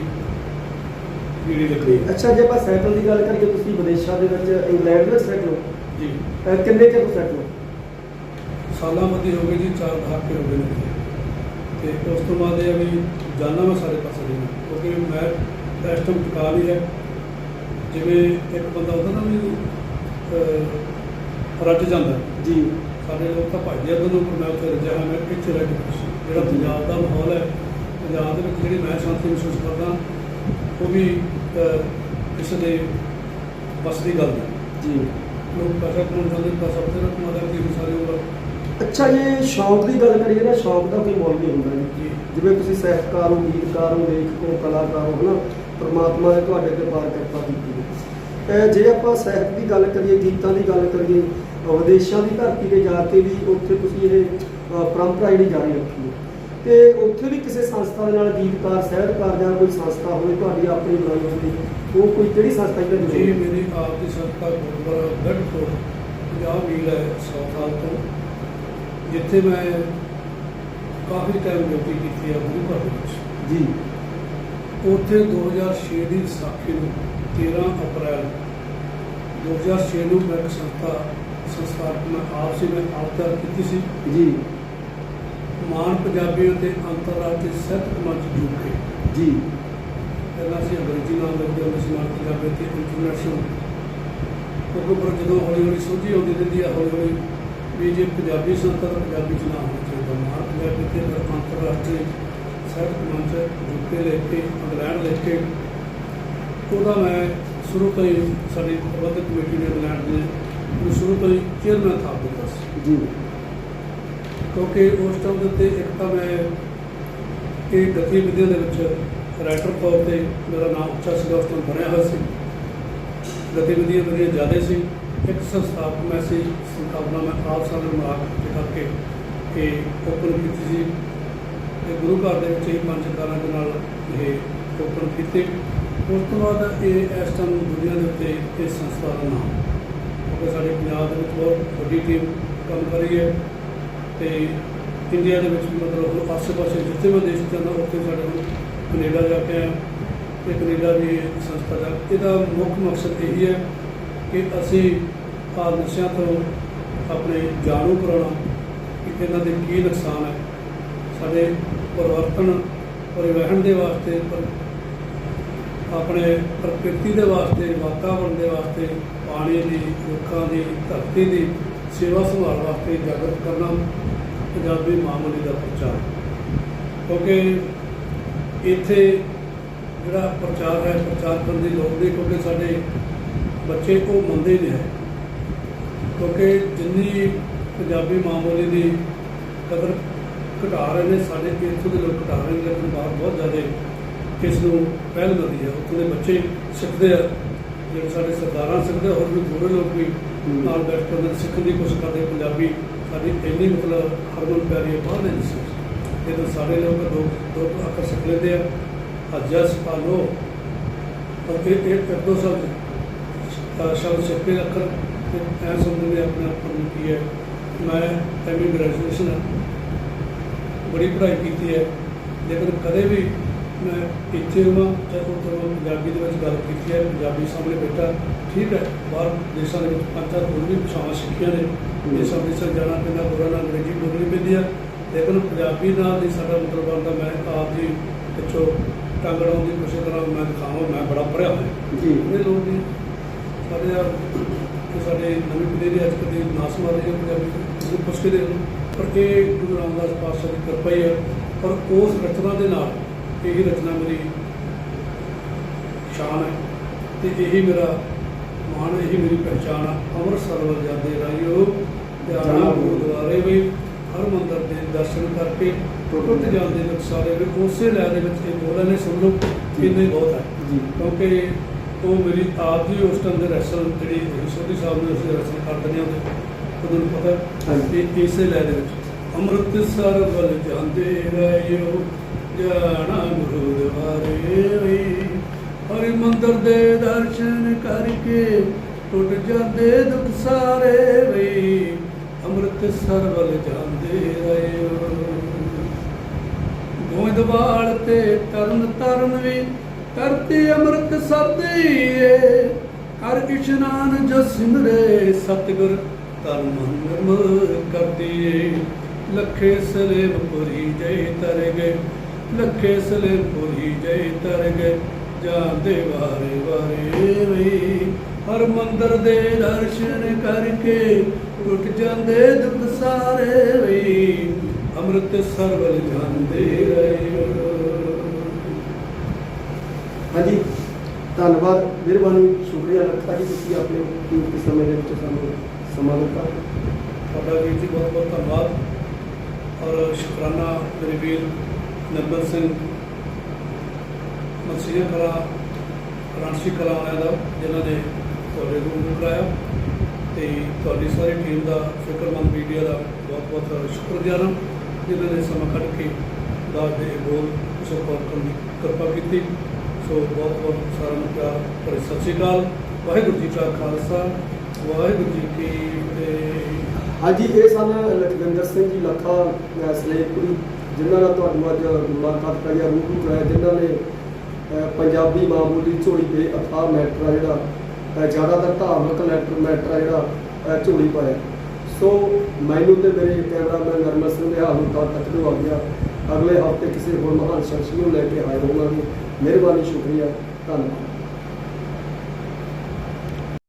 ਬੀੜੀ ਲੱਗਣੀ ਹੈ? ਅੱਛਾ ਜੇ ਆਪਾਂ ਸੈਟਲ ਦੀ ਗੱਲ ਕਰੀਏ ਤੁਸੀਂ ਵਿਦੇਸ਼ਾਂ ਦੇ ਵਿੱਚ ਇੰਗਲੈਂਡ ਵਿੱਚ ਸੈਟਲ ਹੋ? ਜੀ। ਅਹ, ਕਿੰਨੇ ਚਿਰ ਤੋਂ ਸੈਟਲ ਹੋ? ਸਾਲਾਂ ਬੱਧੀ ਹੋ ਗਏ ਜੀ ਚਾਰ ਦਹਾਕੇ ਹੋ ਗਏ ਨੇ ਤੇ ਉਸ ਤੋਂ ਬਾਅਦ ਇਹ ਆ ਵੀ ਜਾਣਾ ਮੈਂ ਸਾਰੇ ਪਾਸੇ ਨਹੀਂ ਕਿਉਂਕਿ ਮੈਂ ਇਸ ਟਾਈਮ ਟਿਕਾ ਨਹੀਂ ਹੈ। ਜਿਵੇਂ ਇੱਕ ਬੰਦਾ ਹੁੰਦਾ ਨਾ ਵੀ ਅਹ, ਰੱਜ ਜਾਂਦਾ। ਜੀ। ਸਾਡੇ ਲੋਕ ਤਾਂ ਭੱਜਦੇ ਆ ਦੋਨੋਂ ਪਰ ਮੈਂ ਉੱਥੇ ਰੱਜਿਆ ਮੈਂ ਇੱਥੇ ਰਹਿ ਕੇ ਖੁਸ਼ ਹਾਂ। ਜਿਹੜਾ ਪੰਜਾਬ ਦਾ ਮਾਹੌਲ ਹੈ ਪੰਜਾਬ ਦੇ ਵਿੱਚ ਜਿਹੜੀ ਮੈਂ ਸ਼ਾਂਤੀ ਮਹਿਸੂਸ ਕਰਦਾ ਉਹ ਵੀ ਕਿਸੇ ਦੇ ਬਸ ਦੀ ਗੱਲ ਨਹੀਂ। ਜੀ। ਲੋਕ ਪੈਸਾ ਕਮਾਉਣ ਜਾਂਦੇ ਪੈਸਾ ਬਥੇਰਾ ਕਮਾਉਂਦਾ ਕਿ ਸਾਰੀ ਉਮਰ ਅੱਛਾ ਜੇ ਸ਼ੌਕ ਦੀ ਗੱਲ ਕਰੀਏ ਨਾ ਸ਼ੌਕ ਦਾ ਕੋਈ ਮੁੱਲ ਨਹੀਂ ਹੁੰਦਾ ਜੀ। ਜਿਵੇਂ ਤੁਸੀਂ ਸਾਹਿਤਕਾਰ ਹੋ ਗੀਤਕਾਰ ਹੋ ਲੇਖਕ ਹੋ ਕਲਾਕਾਰ ਹੋ ਹਨਾ? ਪ੍ਰਮਾਤਮਾ ਨੇ ਤੁਹਾਡੇ ਤੇ ਪਾਰ ਕਿਰਪਾ ਕੀਤੀ ਹੈ। ਜੇ ਆਪਾਂ ਸਾਹਿਤ ਦੀ ਗੱਲ ਕਰੀਏ ਗੀਤਾਂ ਦੀ ਗੱਲ ਕਰੀਏ ਵਿਦੇਸ਼ਾਂ ਦੀ ਧਰਤੀ ਤੇ ਜਾ ਕੇ ਵੀ ਉੱਥੇ ਤੁਸੀਂ ਇਹ ਪਰੰਪਰਾ ਜਿਹੜੀ ਜਾਰੀ ਰੱਖੀ ਹੈ ਤੇ ਉੱਥੇ ਵੀ ਕਿਸੇ ਸੰਸਥਾ ਦੇ ਨਾਲ ਗੀਤਕਾਰ ਸਾਹਿਤਕਾਰ ਜਾਂ ਕੋਈ ਸੰਸਥਾ ਹੋਵੇ ਤੁਹਾਡੀ ਆਪਣੀ ਬਣਾਈ ਹੋਵੇ ਉਹ ਕੋਈ ਕਿਹੜੀ ਸੰਸਥਾ ਨਾਲ ਜੀ? ਮੇਰੀ ਆਪ ਦੀ ਸੰਸਥਾ ਗੁਰਦੁਆਰਾ ਗੜ੍ਹਪੁਰ ਪੰਜਾਬ ਵੀਲ ਹੈ ਸੌ ਸਾਲ ਤੋਂ। ਜਿੱਥੇ ਮੈਂ ਕਾਫੀ ਟਾਈਮ ਡਿਊਟੀ ਕੀਤੀ ਹੈ ਗੁਰੂ ਘਰ ਵਿੱਚ। ਜੀ। ਉੱਥੇ 2006 ਦੀ ਵਿਸਾਖੀ ਨੂੰ 13 ਅਪ੍ਰੈਲ 2006 ਨੂੰ ਮੈਂ ਇੱਕ ਸੰਸਥਾ ਸੰਸਥਾਪਕ ਮੈਂ ਆਪ ਸੀ ਮੈਂ ਆਪ ਤਿਆਰ ਕੀਤੀ ਸੀ। ਜੀ। ਮਾਨ ਪੰਜਾਬੀਆਂ ਤੇ ਅੰਤਰਰਾਸ਼ਟਰੀ ਸਾਹਿਤਕ ਮੰਚ ਜੁੜ ਕੇ। ਜੀ। ਪਹਿਲਾਂ ਅਸੀਂ ਅੰਗਰੇਜ਼ੀ ਨਾਮ ਲਿਖਦੇ ਹੁੰਦੇ ਸੀ ਮਾਨ ਪੰਜਾਬੀ ਤੇ ਇੰਟਰਨੈਸ਼ਨਲ ਕਿਉਂਕਿ ਪਰ ਜਦੋਂ ਹੌਲੀ ਹੌਲੀ ਸੋਝੀ ਆਉਂਦੀ ਰਹਿੰਦੀ ਆ ਹੌਲੀ ਹੌਲੀ ਵੀ ਜੇ ਪੰਜਾਬੀ ਤਾਂ ਪੰਜਾਬੀ ਚ ਨਾ ਹੋਣਾ ਚਾਹੀਦਾ ਮਾਨ ਪੰਜਾਬੀ ਤੇ ਅੰਤਰਰਾਸ਼ਟਰੀ ਸਾਹਿਤਕ ਮੰਚ ਜੁੜ ਕੇ ਲੈ ਕੇ ਇੰਗਲੈਂਡ ਲੈ ਕੇ। ਉਹਦਾ ਮੈਂ ਸ਼ੁਰੂ ਤੋਂ ਹੀ ਸਾਡੀ ਪ੍ਰਬੰਧਕ ਕਮੇਟੀ ਨੇ ਇੰਗਲੈਂਡ ਨੇ ਮੈਨੂੰ ਸ਼ੁਰੂ ਤੋਂ ਹੀ ਚੇਅਰਮੈਨ ਥਾਪ ਦਿੱਤਾ ਸੀ। ਜੀ। ਕਿਉਂਕਿ ਉਸ ਟਾਈਮ ਦੇ ਉੱਤੇ ਇੱਕ ਤਾਂ ਮੈਂ ਇਹ ਗਤੀਵਿਧੀਆਂ ਦੇ ਵਿੱਚ ਰਾਈਟਰ ਤੌਰ ਤੇ ਮੇਰਾ ਨਾਮ ਉੱਚਾ ਸੀਗਾ, ਉਸ ਟਾਈਮ ਬਣਿਆ ਹੋਇਆ ਸੀ। ਗਤੀਵਿਧੀਆਂ ਮੇਰੀਆਂ ਜ਼ਿਆਦਾ ਸੀ। ਇੱਕ ਸੰਸਥਾਪਕ ਮੈਂ ਸੀ ਸੰਸਥਾਪਨਾ ਮੈਂ ਆਪ ਸਾਨੂੰ ਮਾਰਕ ਤੇ ਕਰਕੇ ਇਹ ਓਪਨ ਕੀਤੀ ਸੀ। ਤੇ ਗੁਰੂ ਘਰ ਦੇ ਵਿੱਚ ਹੀ ਪੰਜ ਕਾਰਾਂ ਦੇ ਨਾਲ ਇਹ ਓਪਨ ਕੀਤੇ। ਉਸ ਤੋਂ ਬਾਅਦ ਇਹ ਇਸ ਟਾਈਮ ਦੁਨੀਆ ਦੇ ਉੱਤੇ ਇਹ ਸੰਸਥਾ ਦਾ ਨਾਮ, ਕਿਉਂਕਿ ਸਾਡੇ ਪੰਜਾਬ ਦੇ ਵਿੱਚ ਬਹੁਤ ਵੱਡੀ ਟੀਮ ਕੰਮ ਕਰ ਰਹੀ ਹੈ। ਤੇ ਇੰਡੀਆ ਦੇ ਵਿੱਚ ਮਤਲਬ ਆਸੇ-ਪਾਸੇ ਜਿੱਥੇ ਮੈਂ ਦੇਸ਼ ਜਾਂਦਾ, ਉੱਥੇ ਸਾਡੇ ਹੁਣ ਕੈਨੇਡਾ ਜਾ ਕੇ ਆ ਤੇ ਕੈਨੇਡਾ ਦੀ ਸੰਸਥਾ ਦਾ ਇਹਦਾ ਮੁੱਖ ਮਕਸਦ ਇਹੀ ਹੈ ਕਿ ਅਸੀਂ ਆ ਨਸ਼ਿਆਂ ਤੋਂ ਆਪਣੇ ਜਾਣੂ ਕਰਾਉਣਾ, ਕਿ ਇਹਨਾਂ ਦੇ ਕੀ ਨੁਕਸਾਨ ਹੈ। ਸਾਡੇ ਪਰਿਵਰਤਨ ਪਰਿਵਹਿਣ ਦੇ ਵਾਸਤੇ ਆਪਣੇ ਪ੍ਰਕਿਰਤੀ ਦੇ ਵਾਸਤੇ ਵਾਤਾਵਰਣ ਦੇ ਵਾਸਤੇ, ਪਾਣੀ ਦੀ ਰੁੱਖਾਂ ਦੀ, ਧਰਤੀ ਦੀ ਸੇਵਾ ਸੰਭਾਲ ਵਾਸਤੇ ਜਾਗਰੂਕ ਕਰਨਾ। ਪੰਜਾਬੀ ਮਾਮੂਲੀ ਦਾ ਪ੍ਰਚਾਰ ਕਿਉਂਕਿ ਇੱਥੇ ਜਿਹੜਾ ਪ੍ਰਚਾਰ ਹੈ ਪ੍ਰਚਾਰ ਕਰਨ ਦੀ ਲੋੜ ਨਹੀਂ ਕਿਉਂਕਿ ਸਾਡੇ ਬੱਚੇ ਉਹ ਮੰਨਦੇ ਹੈ ਕਿਉਂਕਿ ਜਿੰਨੀ ਪੰਜਾਬੀ ਮਾਮੂਲੀ ਦੀ ਕਦਰ ਘਟਾ ਰਹੇ ਨੇ ਸਾਡੇ ਇੱਥੋਂ ਦੇ ਲੋਕ ਘਟਾ ਰਹੇ ਨੇ ਲੇਕਿਨ ਬਾਹਰ ਬਹੁਤ ਜ਼ਿਆਦਾ ਇਸ ਨੂੰ ਪਹਿਲ ਮਿਲਦੀ ਹੈ ਉੱਥੋਂ ਦੇ ਬੱਚੇ ਸਿੱਖਦੇ ਆ ਜਿਹੜੇ ਸਾਡੇ ਸਰਦਾਰਾਂ ਸਿੱਖਦੇ ਹੋਰ ਵੀ ਦੂਰੇ ਲੋਕ ਵੀ। ਨਾਲ ਬੈਠ ਕੇ ਨੂੰ ਸਿੱਖਣ ਦੀ ਕੋਸ਼ਿਸ਼ ਕਰਦੇ ਪੰਜਾਬੀ ਸਾਡੀ ਇੰਨੀ ਮਤਲਬ ਹਰਮਨ ਪਿਆਰੀ ਹੈ ਬਾਹਰ ਦੇ ਦੇਸ਼ਾਂ ਜਦੋਂ ਸਾਡੇ ਲੋਕ ਦੋ ਦੋ ਅੱਖਰ ਸਿੱਖ ਲੈਂਦੇ ਆ। ਅਜਸ ਪਾਲੋ ਪਰ ਇਹ ਇਹ ਇੱਕ ਦੋ ਸਾਲ ਸ਼ਬਦ ਸਿੱਖ ਕੇ ਅੱਖਰ ਤੇ ਐ ਸਮਝਦੇ ਆਪਣੇ ਆਪ ਨੂੰ ਕੀ ਹੈ। ਮੈਂ ਐਮਏ ਗ੍ਰੈਜੂਏਸ਼ਨ ਬੜੀ ਪੜ੍ਹਾਈ ਕੀਤੀ ਹੈ। ਲੇਕਿਨ ਕਦੇ ਵੀ ਮੈਂ ਇੱਥੇ ਹਾਂ ਚਾਹੇ ਉੱਥੇ ਹਾਂ ਪੰਜਾਬੀ ਦੇ ਵਿੱਚ ਗੱਲ ਕੀਤੀ ਹੈ। ਪੰਜਾਬੀ ਸਾਹਮਣੇ ਬੈਠਾ। ਠੀਕ ਹੈ। ਬਾਹਰ ਦੇਸ਼ਾਂ ਦੇ ਵਿੱਚ ਪੰਜ ਹੋਰ ਵੀ ਭਾਸ਼ਾਵਾਂ ਸਿੱਖੀਆਂ ਨੇ। ਸਭ ਦੇਸ਼ਾਂ ਜਾਣਾ ਪੈਂਦਾ ਬੋਲਣਾ ਨਾਲ ਅੰਗਰੇਜ਼ੀ ਬੋਲਣੀ ਪੈਂਦੀ ਆ। ਲੇਕਿਨ ਪੰਜਾਬੀ ਨਾਲ ਦੀ ਸਾਡਾ ਮਤਲਬ ਬਣਦਾ ਮੈਂ ਆਪ ਜੀ ਪਿੱਛੋਂ ਟੰਗ ਅੜਾਉਣ ਦੀ ਕੋਸ਼ਿਸ਼ ਕਰਾਂ ਮੈਂ ਦਿਖਾਵਾਂ ਮੈਂ ਬੜਾ ਪੜ੍ਹਿਆ ਹੋਇਆ। ਜੀ। ਇਹ ਲੋਕ ਵੀ ਸਾਡੇ ਆ ਕਿ ਸਾਡੇ ਨਵੀਂ ਪੀੜ੍ਹੀ ਦੇ ਅੱਜ ਕੱਲ੍ਹ ਦੀ ਨਾਸ ਮਾਰ ਰਹੀ ਹੈ ਪੰਜਾਬੀ ਦੀ, ਤੁਸੀਂ ਪੁੱਛ ਕੇ ਲਓ ਪਰ ਇਹ ਗੁਰੂ ਰਾਮਦਾਸ ਪਾਤਸ਼ਾਹ ਦੀ ਕਿਰਪਾ ਹੀ ਹੈ ਪਰ ਉਸ ਰਚਨਾ ਦੇ ਨਾਲ ਇਹੀ ਰਚਨਾ ਮੇਰੀ ਸ਼ਾਨ ਹੈ। ਤੇ ਇਹੀ ਮੇਰਾ ਮਾਣ ਇਹੀ ਮੇਰੀ ਪਹਿਚਾਣ ਆ ਅੰਮ੍ਰਿਤਸਰ ਵੱਲ ਜਾਂਦੇ ਰਾਈਓ ਜਾਣਾ ਗੁਰਦੁਆਰੇ ਵੀ ਹਰ ਮੰਦਰ ਦੇ ਦਰਸ਼ਨ ਕਰਕੇ ਟੁੱਟ ਜਾਂਦੇ ਨੇ ਸਾਰੇ ਵੀ ਉਸੇ ਲੈ ਦੇ ਵਿੱਚ ਇਹ ਬੋਲਾਂ ਨੇ ਸਮਝੋ ਕਿੰਨੇ ਬਹੁਤ ਹੈ ਜੀ। ਕਿਉਂਕਿ ਉਹ ਮੇਰੀ ਆਪ ਦੀ ਉਸ ਟਾਈਮ ਦੇ ਰੈਸਲ ਜਿਹੜੀ ਛੋਟੀ ਸਾਹਿਬ ਨੇ ਅਸੀਂ ਰੈਸਲ ਕਰਦੇ ਨੇ ਉਹਦੇ। ਉਹਨਾਂ ਪਤਾ। ਕਿ ਇਸੇ ਲੈ ਦੇ ਵਿੱਚ। ਅੰਮ੍ਰਿਤਸਰ ਵੱਲ ਜਾਂਦੇ ਰਹਿਓ ਜਾਣਾ ਗੁਰਦੁਆਰੇ ਵੀ। ਹਰੀ ਮੰਦਰ ਦੇ ਦਰਸ਼ਨ ਕਰਕੇ ਟੁੱਟ ਜਾਂਦੇ ਦੁੱਖ ਸਾਰੇ ਵੀ। ਅੰਮ੍ਰਿਤਸਰ ਵੱਲ ਜਾਂਦੇ ਰਹਿਓ ਗੋਇੰਦਵਾਲ ਤੇ ਤਰਨ ਤਰਨ ਵੀ ਕਰਤੀ ਅੰਮ੍ਰਿਤ ਸਬਦੀ ਏ। ਕਰ ਇਸ਼ਨਾਨ ਜੋ ਸਿਮਰੇ, ਸਤਿਗੁਰ ਤਨ ਮਨ ਨਿਰਮਲ ਕਰਦੀ ਏ। ਲੱਖੇ ਸਲੇਮ ਪੁਰੀ ਜੈ ਤਰ ਗਏ ਲੱਖੇ ਸਲੇਮ ਪੁਰੀ ਜੈ ਤਰ ਗਏ ਜਾਂਦੇ ਵਾਰੇ ਵਾਰੇ ਵੀ। ਹਰ ਮੰਦਰ ਦੇ ਦਰਸ਼ਨ ਕਰਕੇ ਟੁੱਟ ਜਾਂਦੇ ਦੁੱਖ ਸਾਰੇ ਵੀ ਅੰਮ੍ਰਿਤਸਰ ਵੱਲ ਜਾਂਦੇ ਰਹੇ। ਹਾਂਜੀ ਧੰਨਵਾਦ ਮਿਹਰਬਾਨੀ ਸ਼ੁਕਰੀਆ ਲੱਖਾ ਜੀ ਤੁਸੀਂ ਆਪਣੇ ਕੀਮਤੀ ਸਮੇਂ ਦੇ ਵਿੱਚ ਸਾਨੂੰ ਸਮਾਂ ਦਿੱਤਾ। ਤੁਹਾਡਾ ਵੀਰ ਜੀ ਬਹੁਤ ਬਹੁਤ ਧੰਨਵਾਦ। ਔਰ ਸ਼ੁਕਰਾਨਾ ਮੇਰੇ ਵੀਰ ਨਰਮਲ ਸਿੰਘ ਮਸੀਹਾ ਕਲਾ ਰਾਂਸ਼ੀ ਕਲਾ ਵਾਲਿਆਂ ਦਾ ਜਿਨ੍ਹਾਂ ਨੇ ਤੁਹਾਡੇ ਨੂੰ ਕਰਾਇਆ ਤੇ ਤੁਹਾਡੀ ਸਾਰੀ ਟੀਮ ਦਾ ਫਿਕਰਮੰਦ ਮੀਡੀਆ ਦਾ ਬਹੁਤ ਬਹੁਤ ਸ਼ੁਕਰਗੁਜ਼ਾਰ ਜਿਨ੍ਹਾਂ ਨੇ ਸਮਾਂ ਕੱਢ ਕੇ ਦਾਸ ਦੇ ਬੋਲ ਸੁਪਰ ਕਰਨ ਦੀ ਕਿਰਪਾ ਕੀਤੀ। ਸੋ ਬਹੁਤ ਬਹੁਤ ਸਾਰਿਆਂ ਨੂੰ ਪਿਆਰ ਭਰੀ ਸਤਿ ਸ਼੍ਰੀ ਅਕਾਲ। ਵਾਹਿਗੁਰੂ ਜੀ ਕਾ ਖਾਲਸਾ, ਵਾਹਿਗੁਰੂ ਜੀ ਕੀ ਫਤਿਹ। ਹਾਂਜੀ, ਇਹ ਸਨ ਲਖਵਿੰਦਰ ਸਿੰਘ ਜੀ ਲੱਖਾ, ਅਹ ਸਲੇਪੁਰੀ ਜਿਨ੍ਹਾਂ ਨਾਲ ਤੁਹਾਨੂੰ ਅੱਜ ਮੁਲਾਕਾਤ ਕਰੀ ਆ, ਰੂਬਰੂ ਕਰਾਇਆ, ਜਿਨ੍ਹਾਂ ਨੇ ਪੰਜਾਬੀ ਮਾਂ ਬੋਲੀ ਝੋਲੀ ਦੇ ਅਥਾਹ ਮੈਟਰ ਆ ਜਿਹੜਾ ਜ਼ਿਆਦਾਤਰ ਧਾਰਮਿਕ ਲੈਟਰ ਮੈਟਰ ਆ ਜਿਹੜਾ ਝੋਲੀ ਪਾਇਆ। ਸੋ ਮੈਨੂੰ ਤੇ ਮੇਰੇ ਕੈਮਰਾਮੈਨ ਨਰਮਲ ਸਿੰਘ ਦੇ ਹਾਲ ਤੱਕ ਤੱਕ ਨੂੰ ਆ ਗਿਆ। ਅਗਲੇ ਹਫ਼ਤੇ ਕਿਸੇ ਹੋਰ ਮਹਾਨ ਸ਼ਖਸ ਨੂੰ ਲੈ ਕੇ ਆਏ ਹੋਵਾਂਗੇ। ਮਿਹਰਬਾਨੀ, ਸ਼ੁਕਰੀਆ। ਧੰਨਵਾਦ।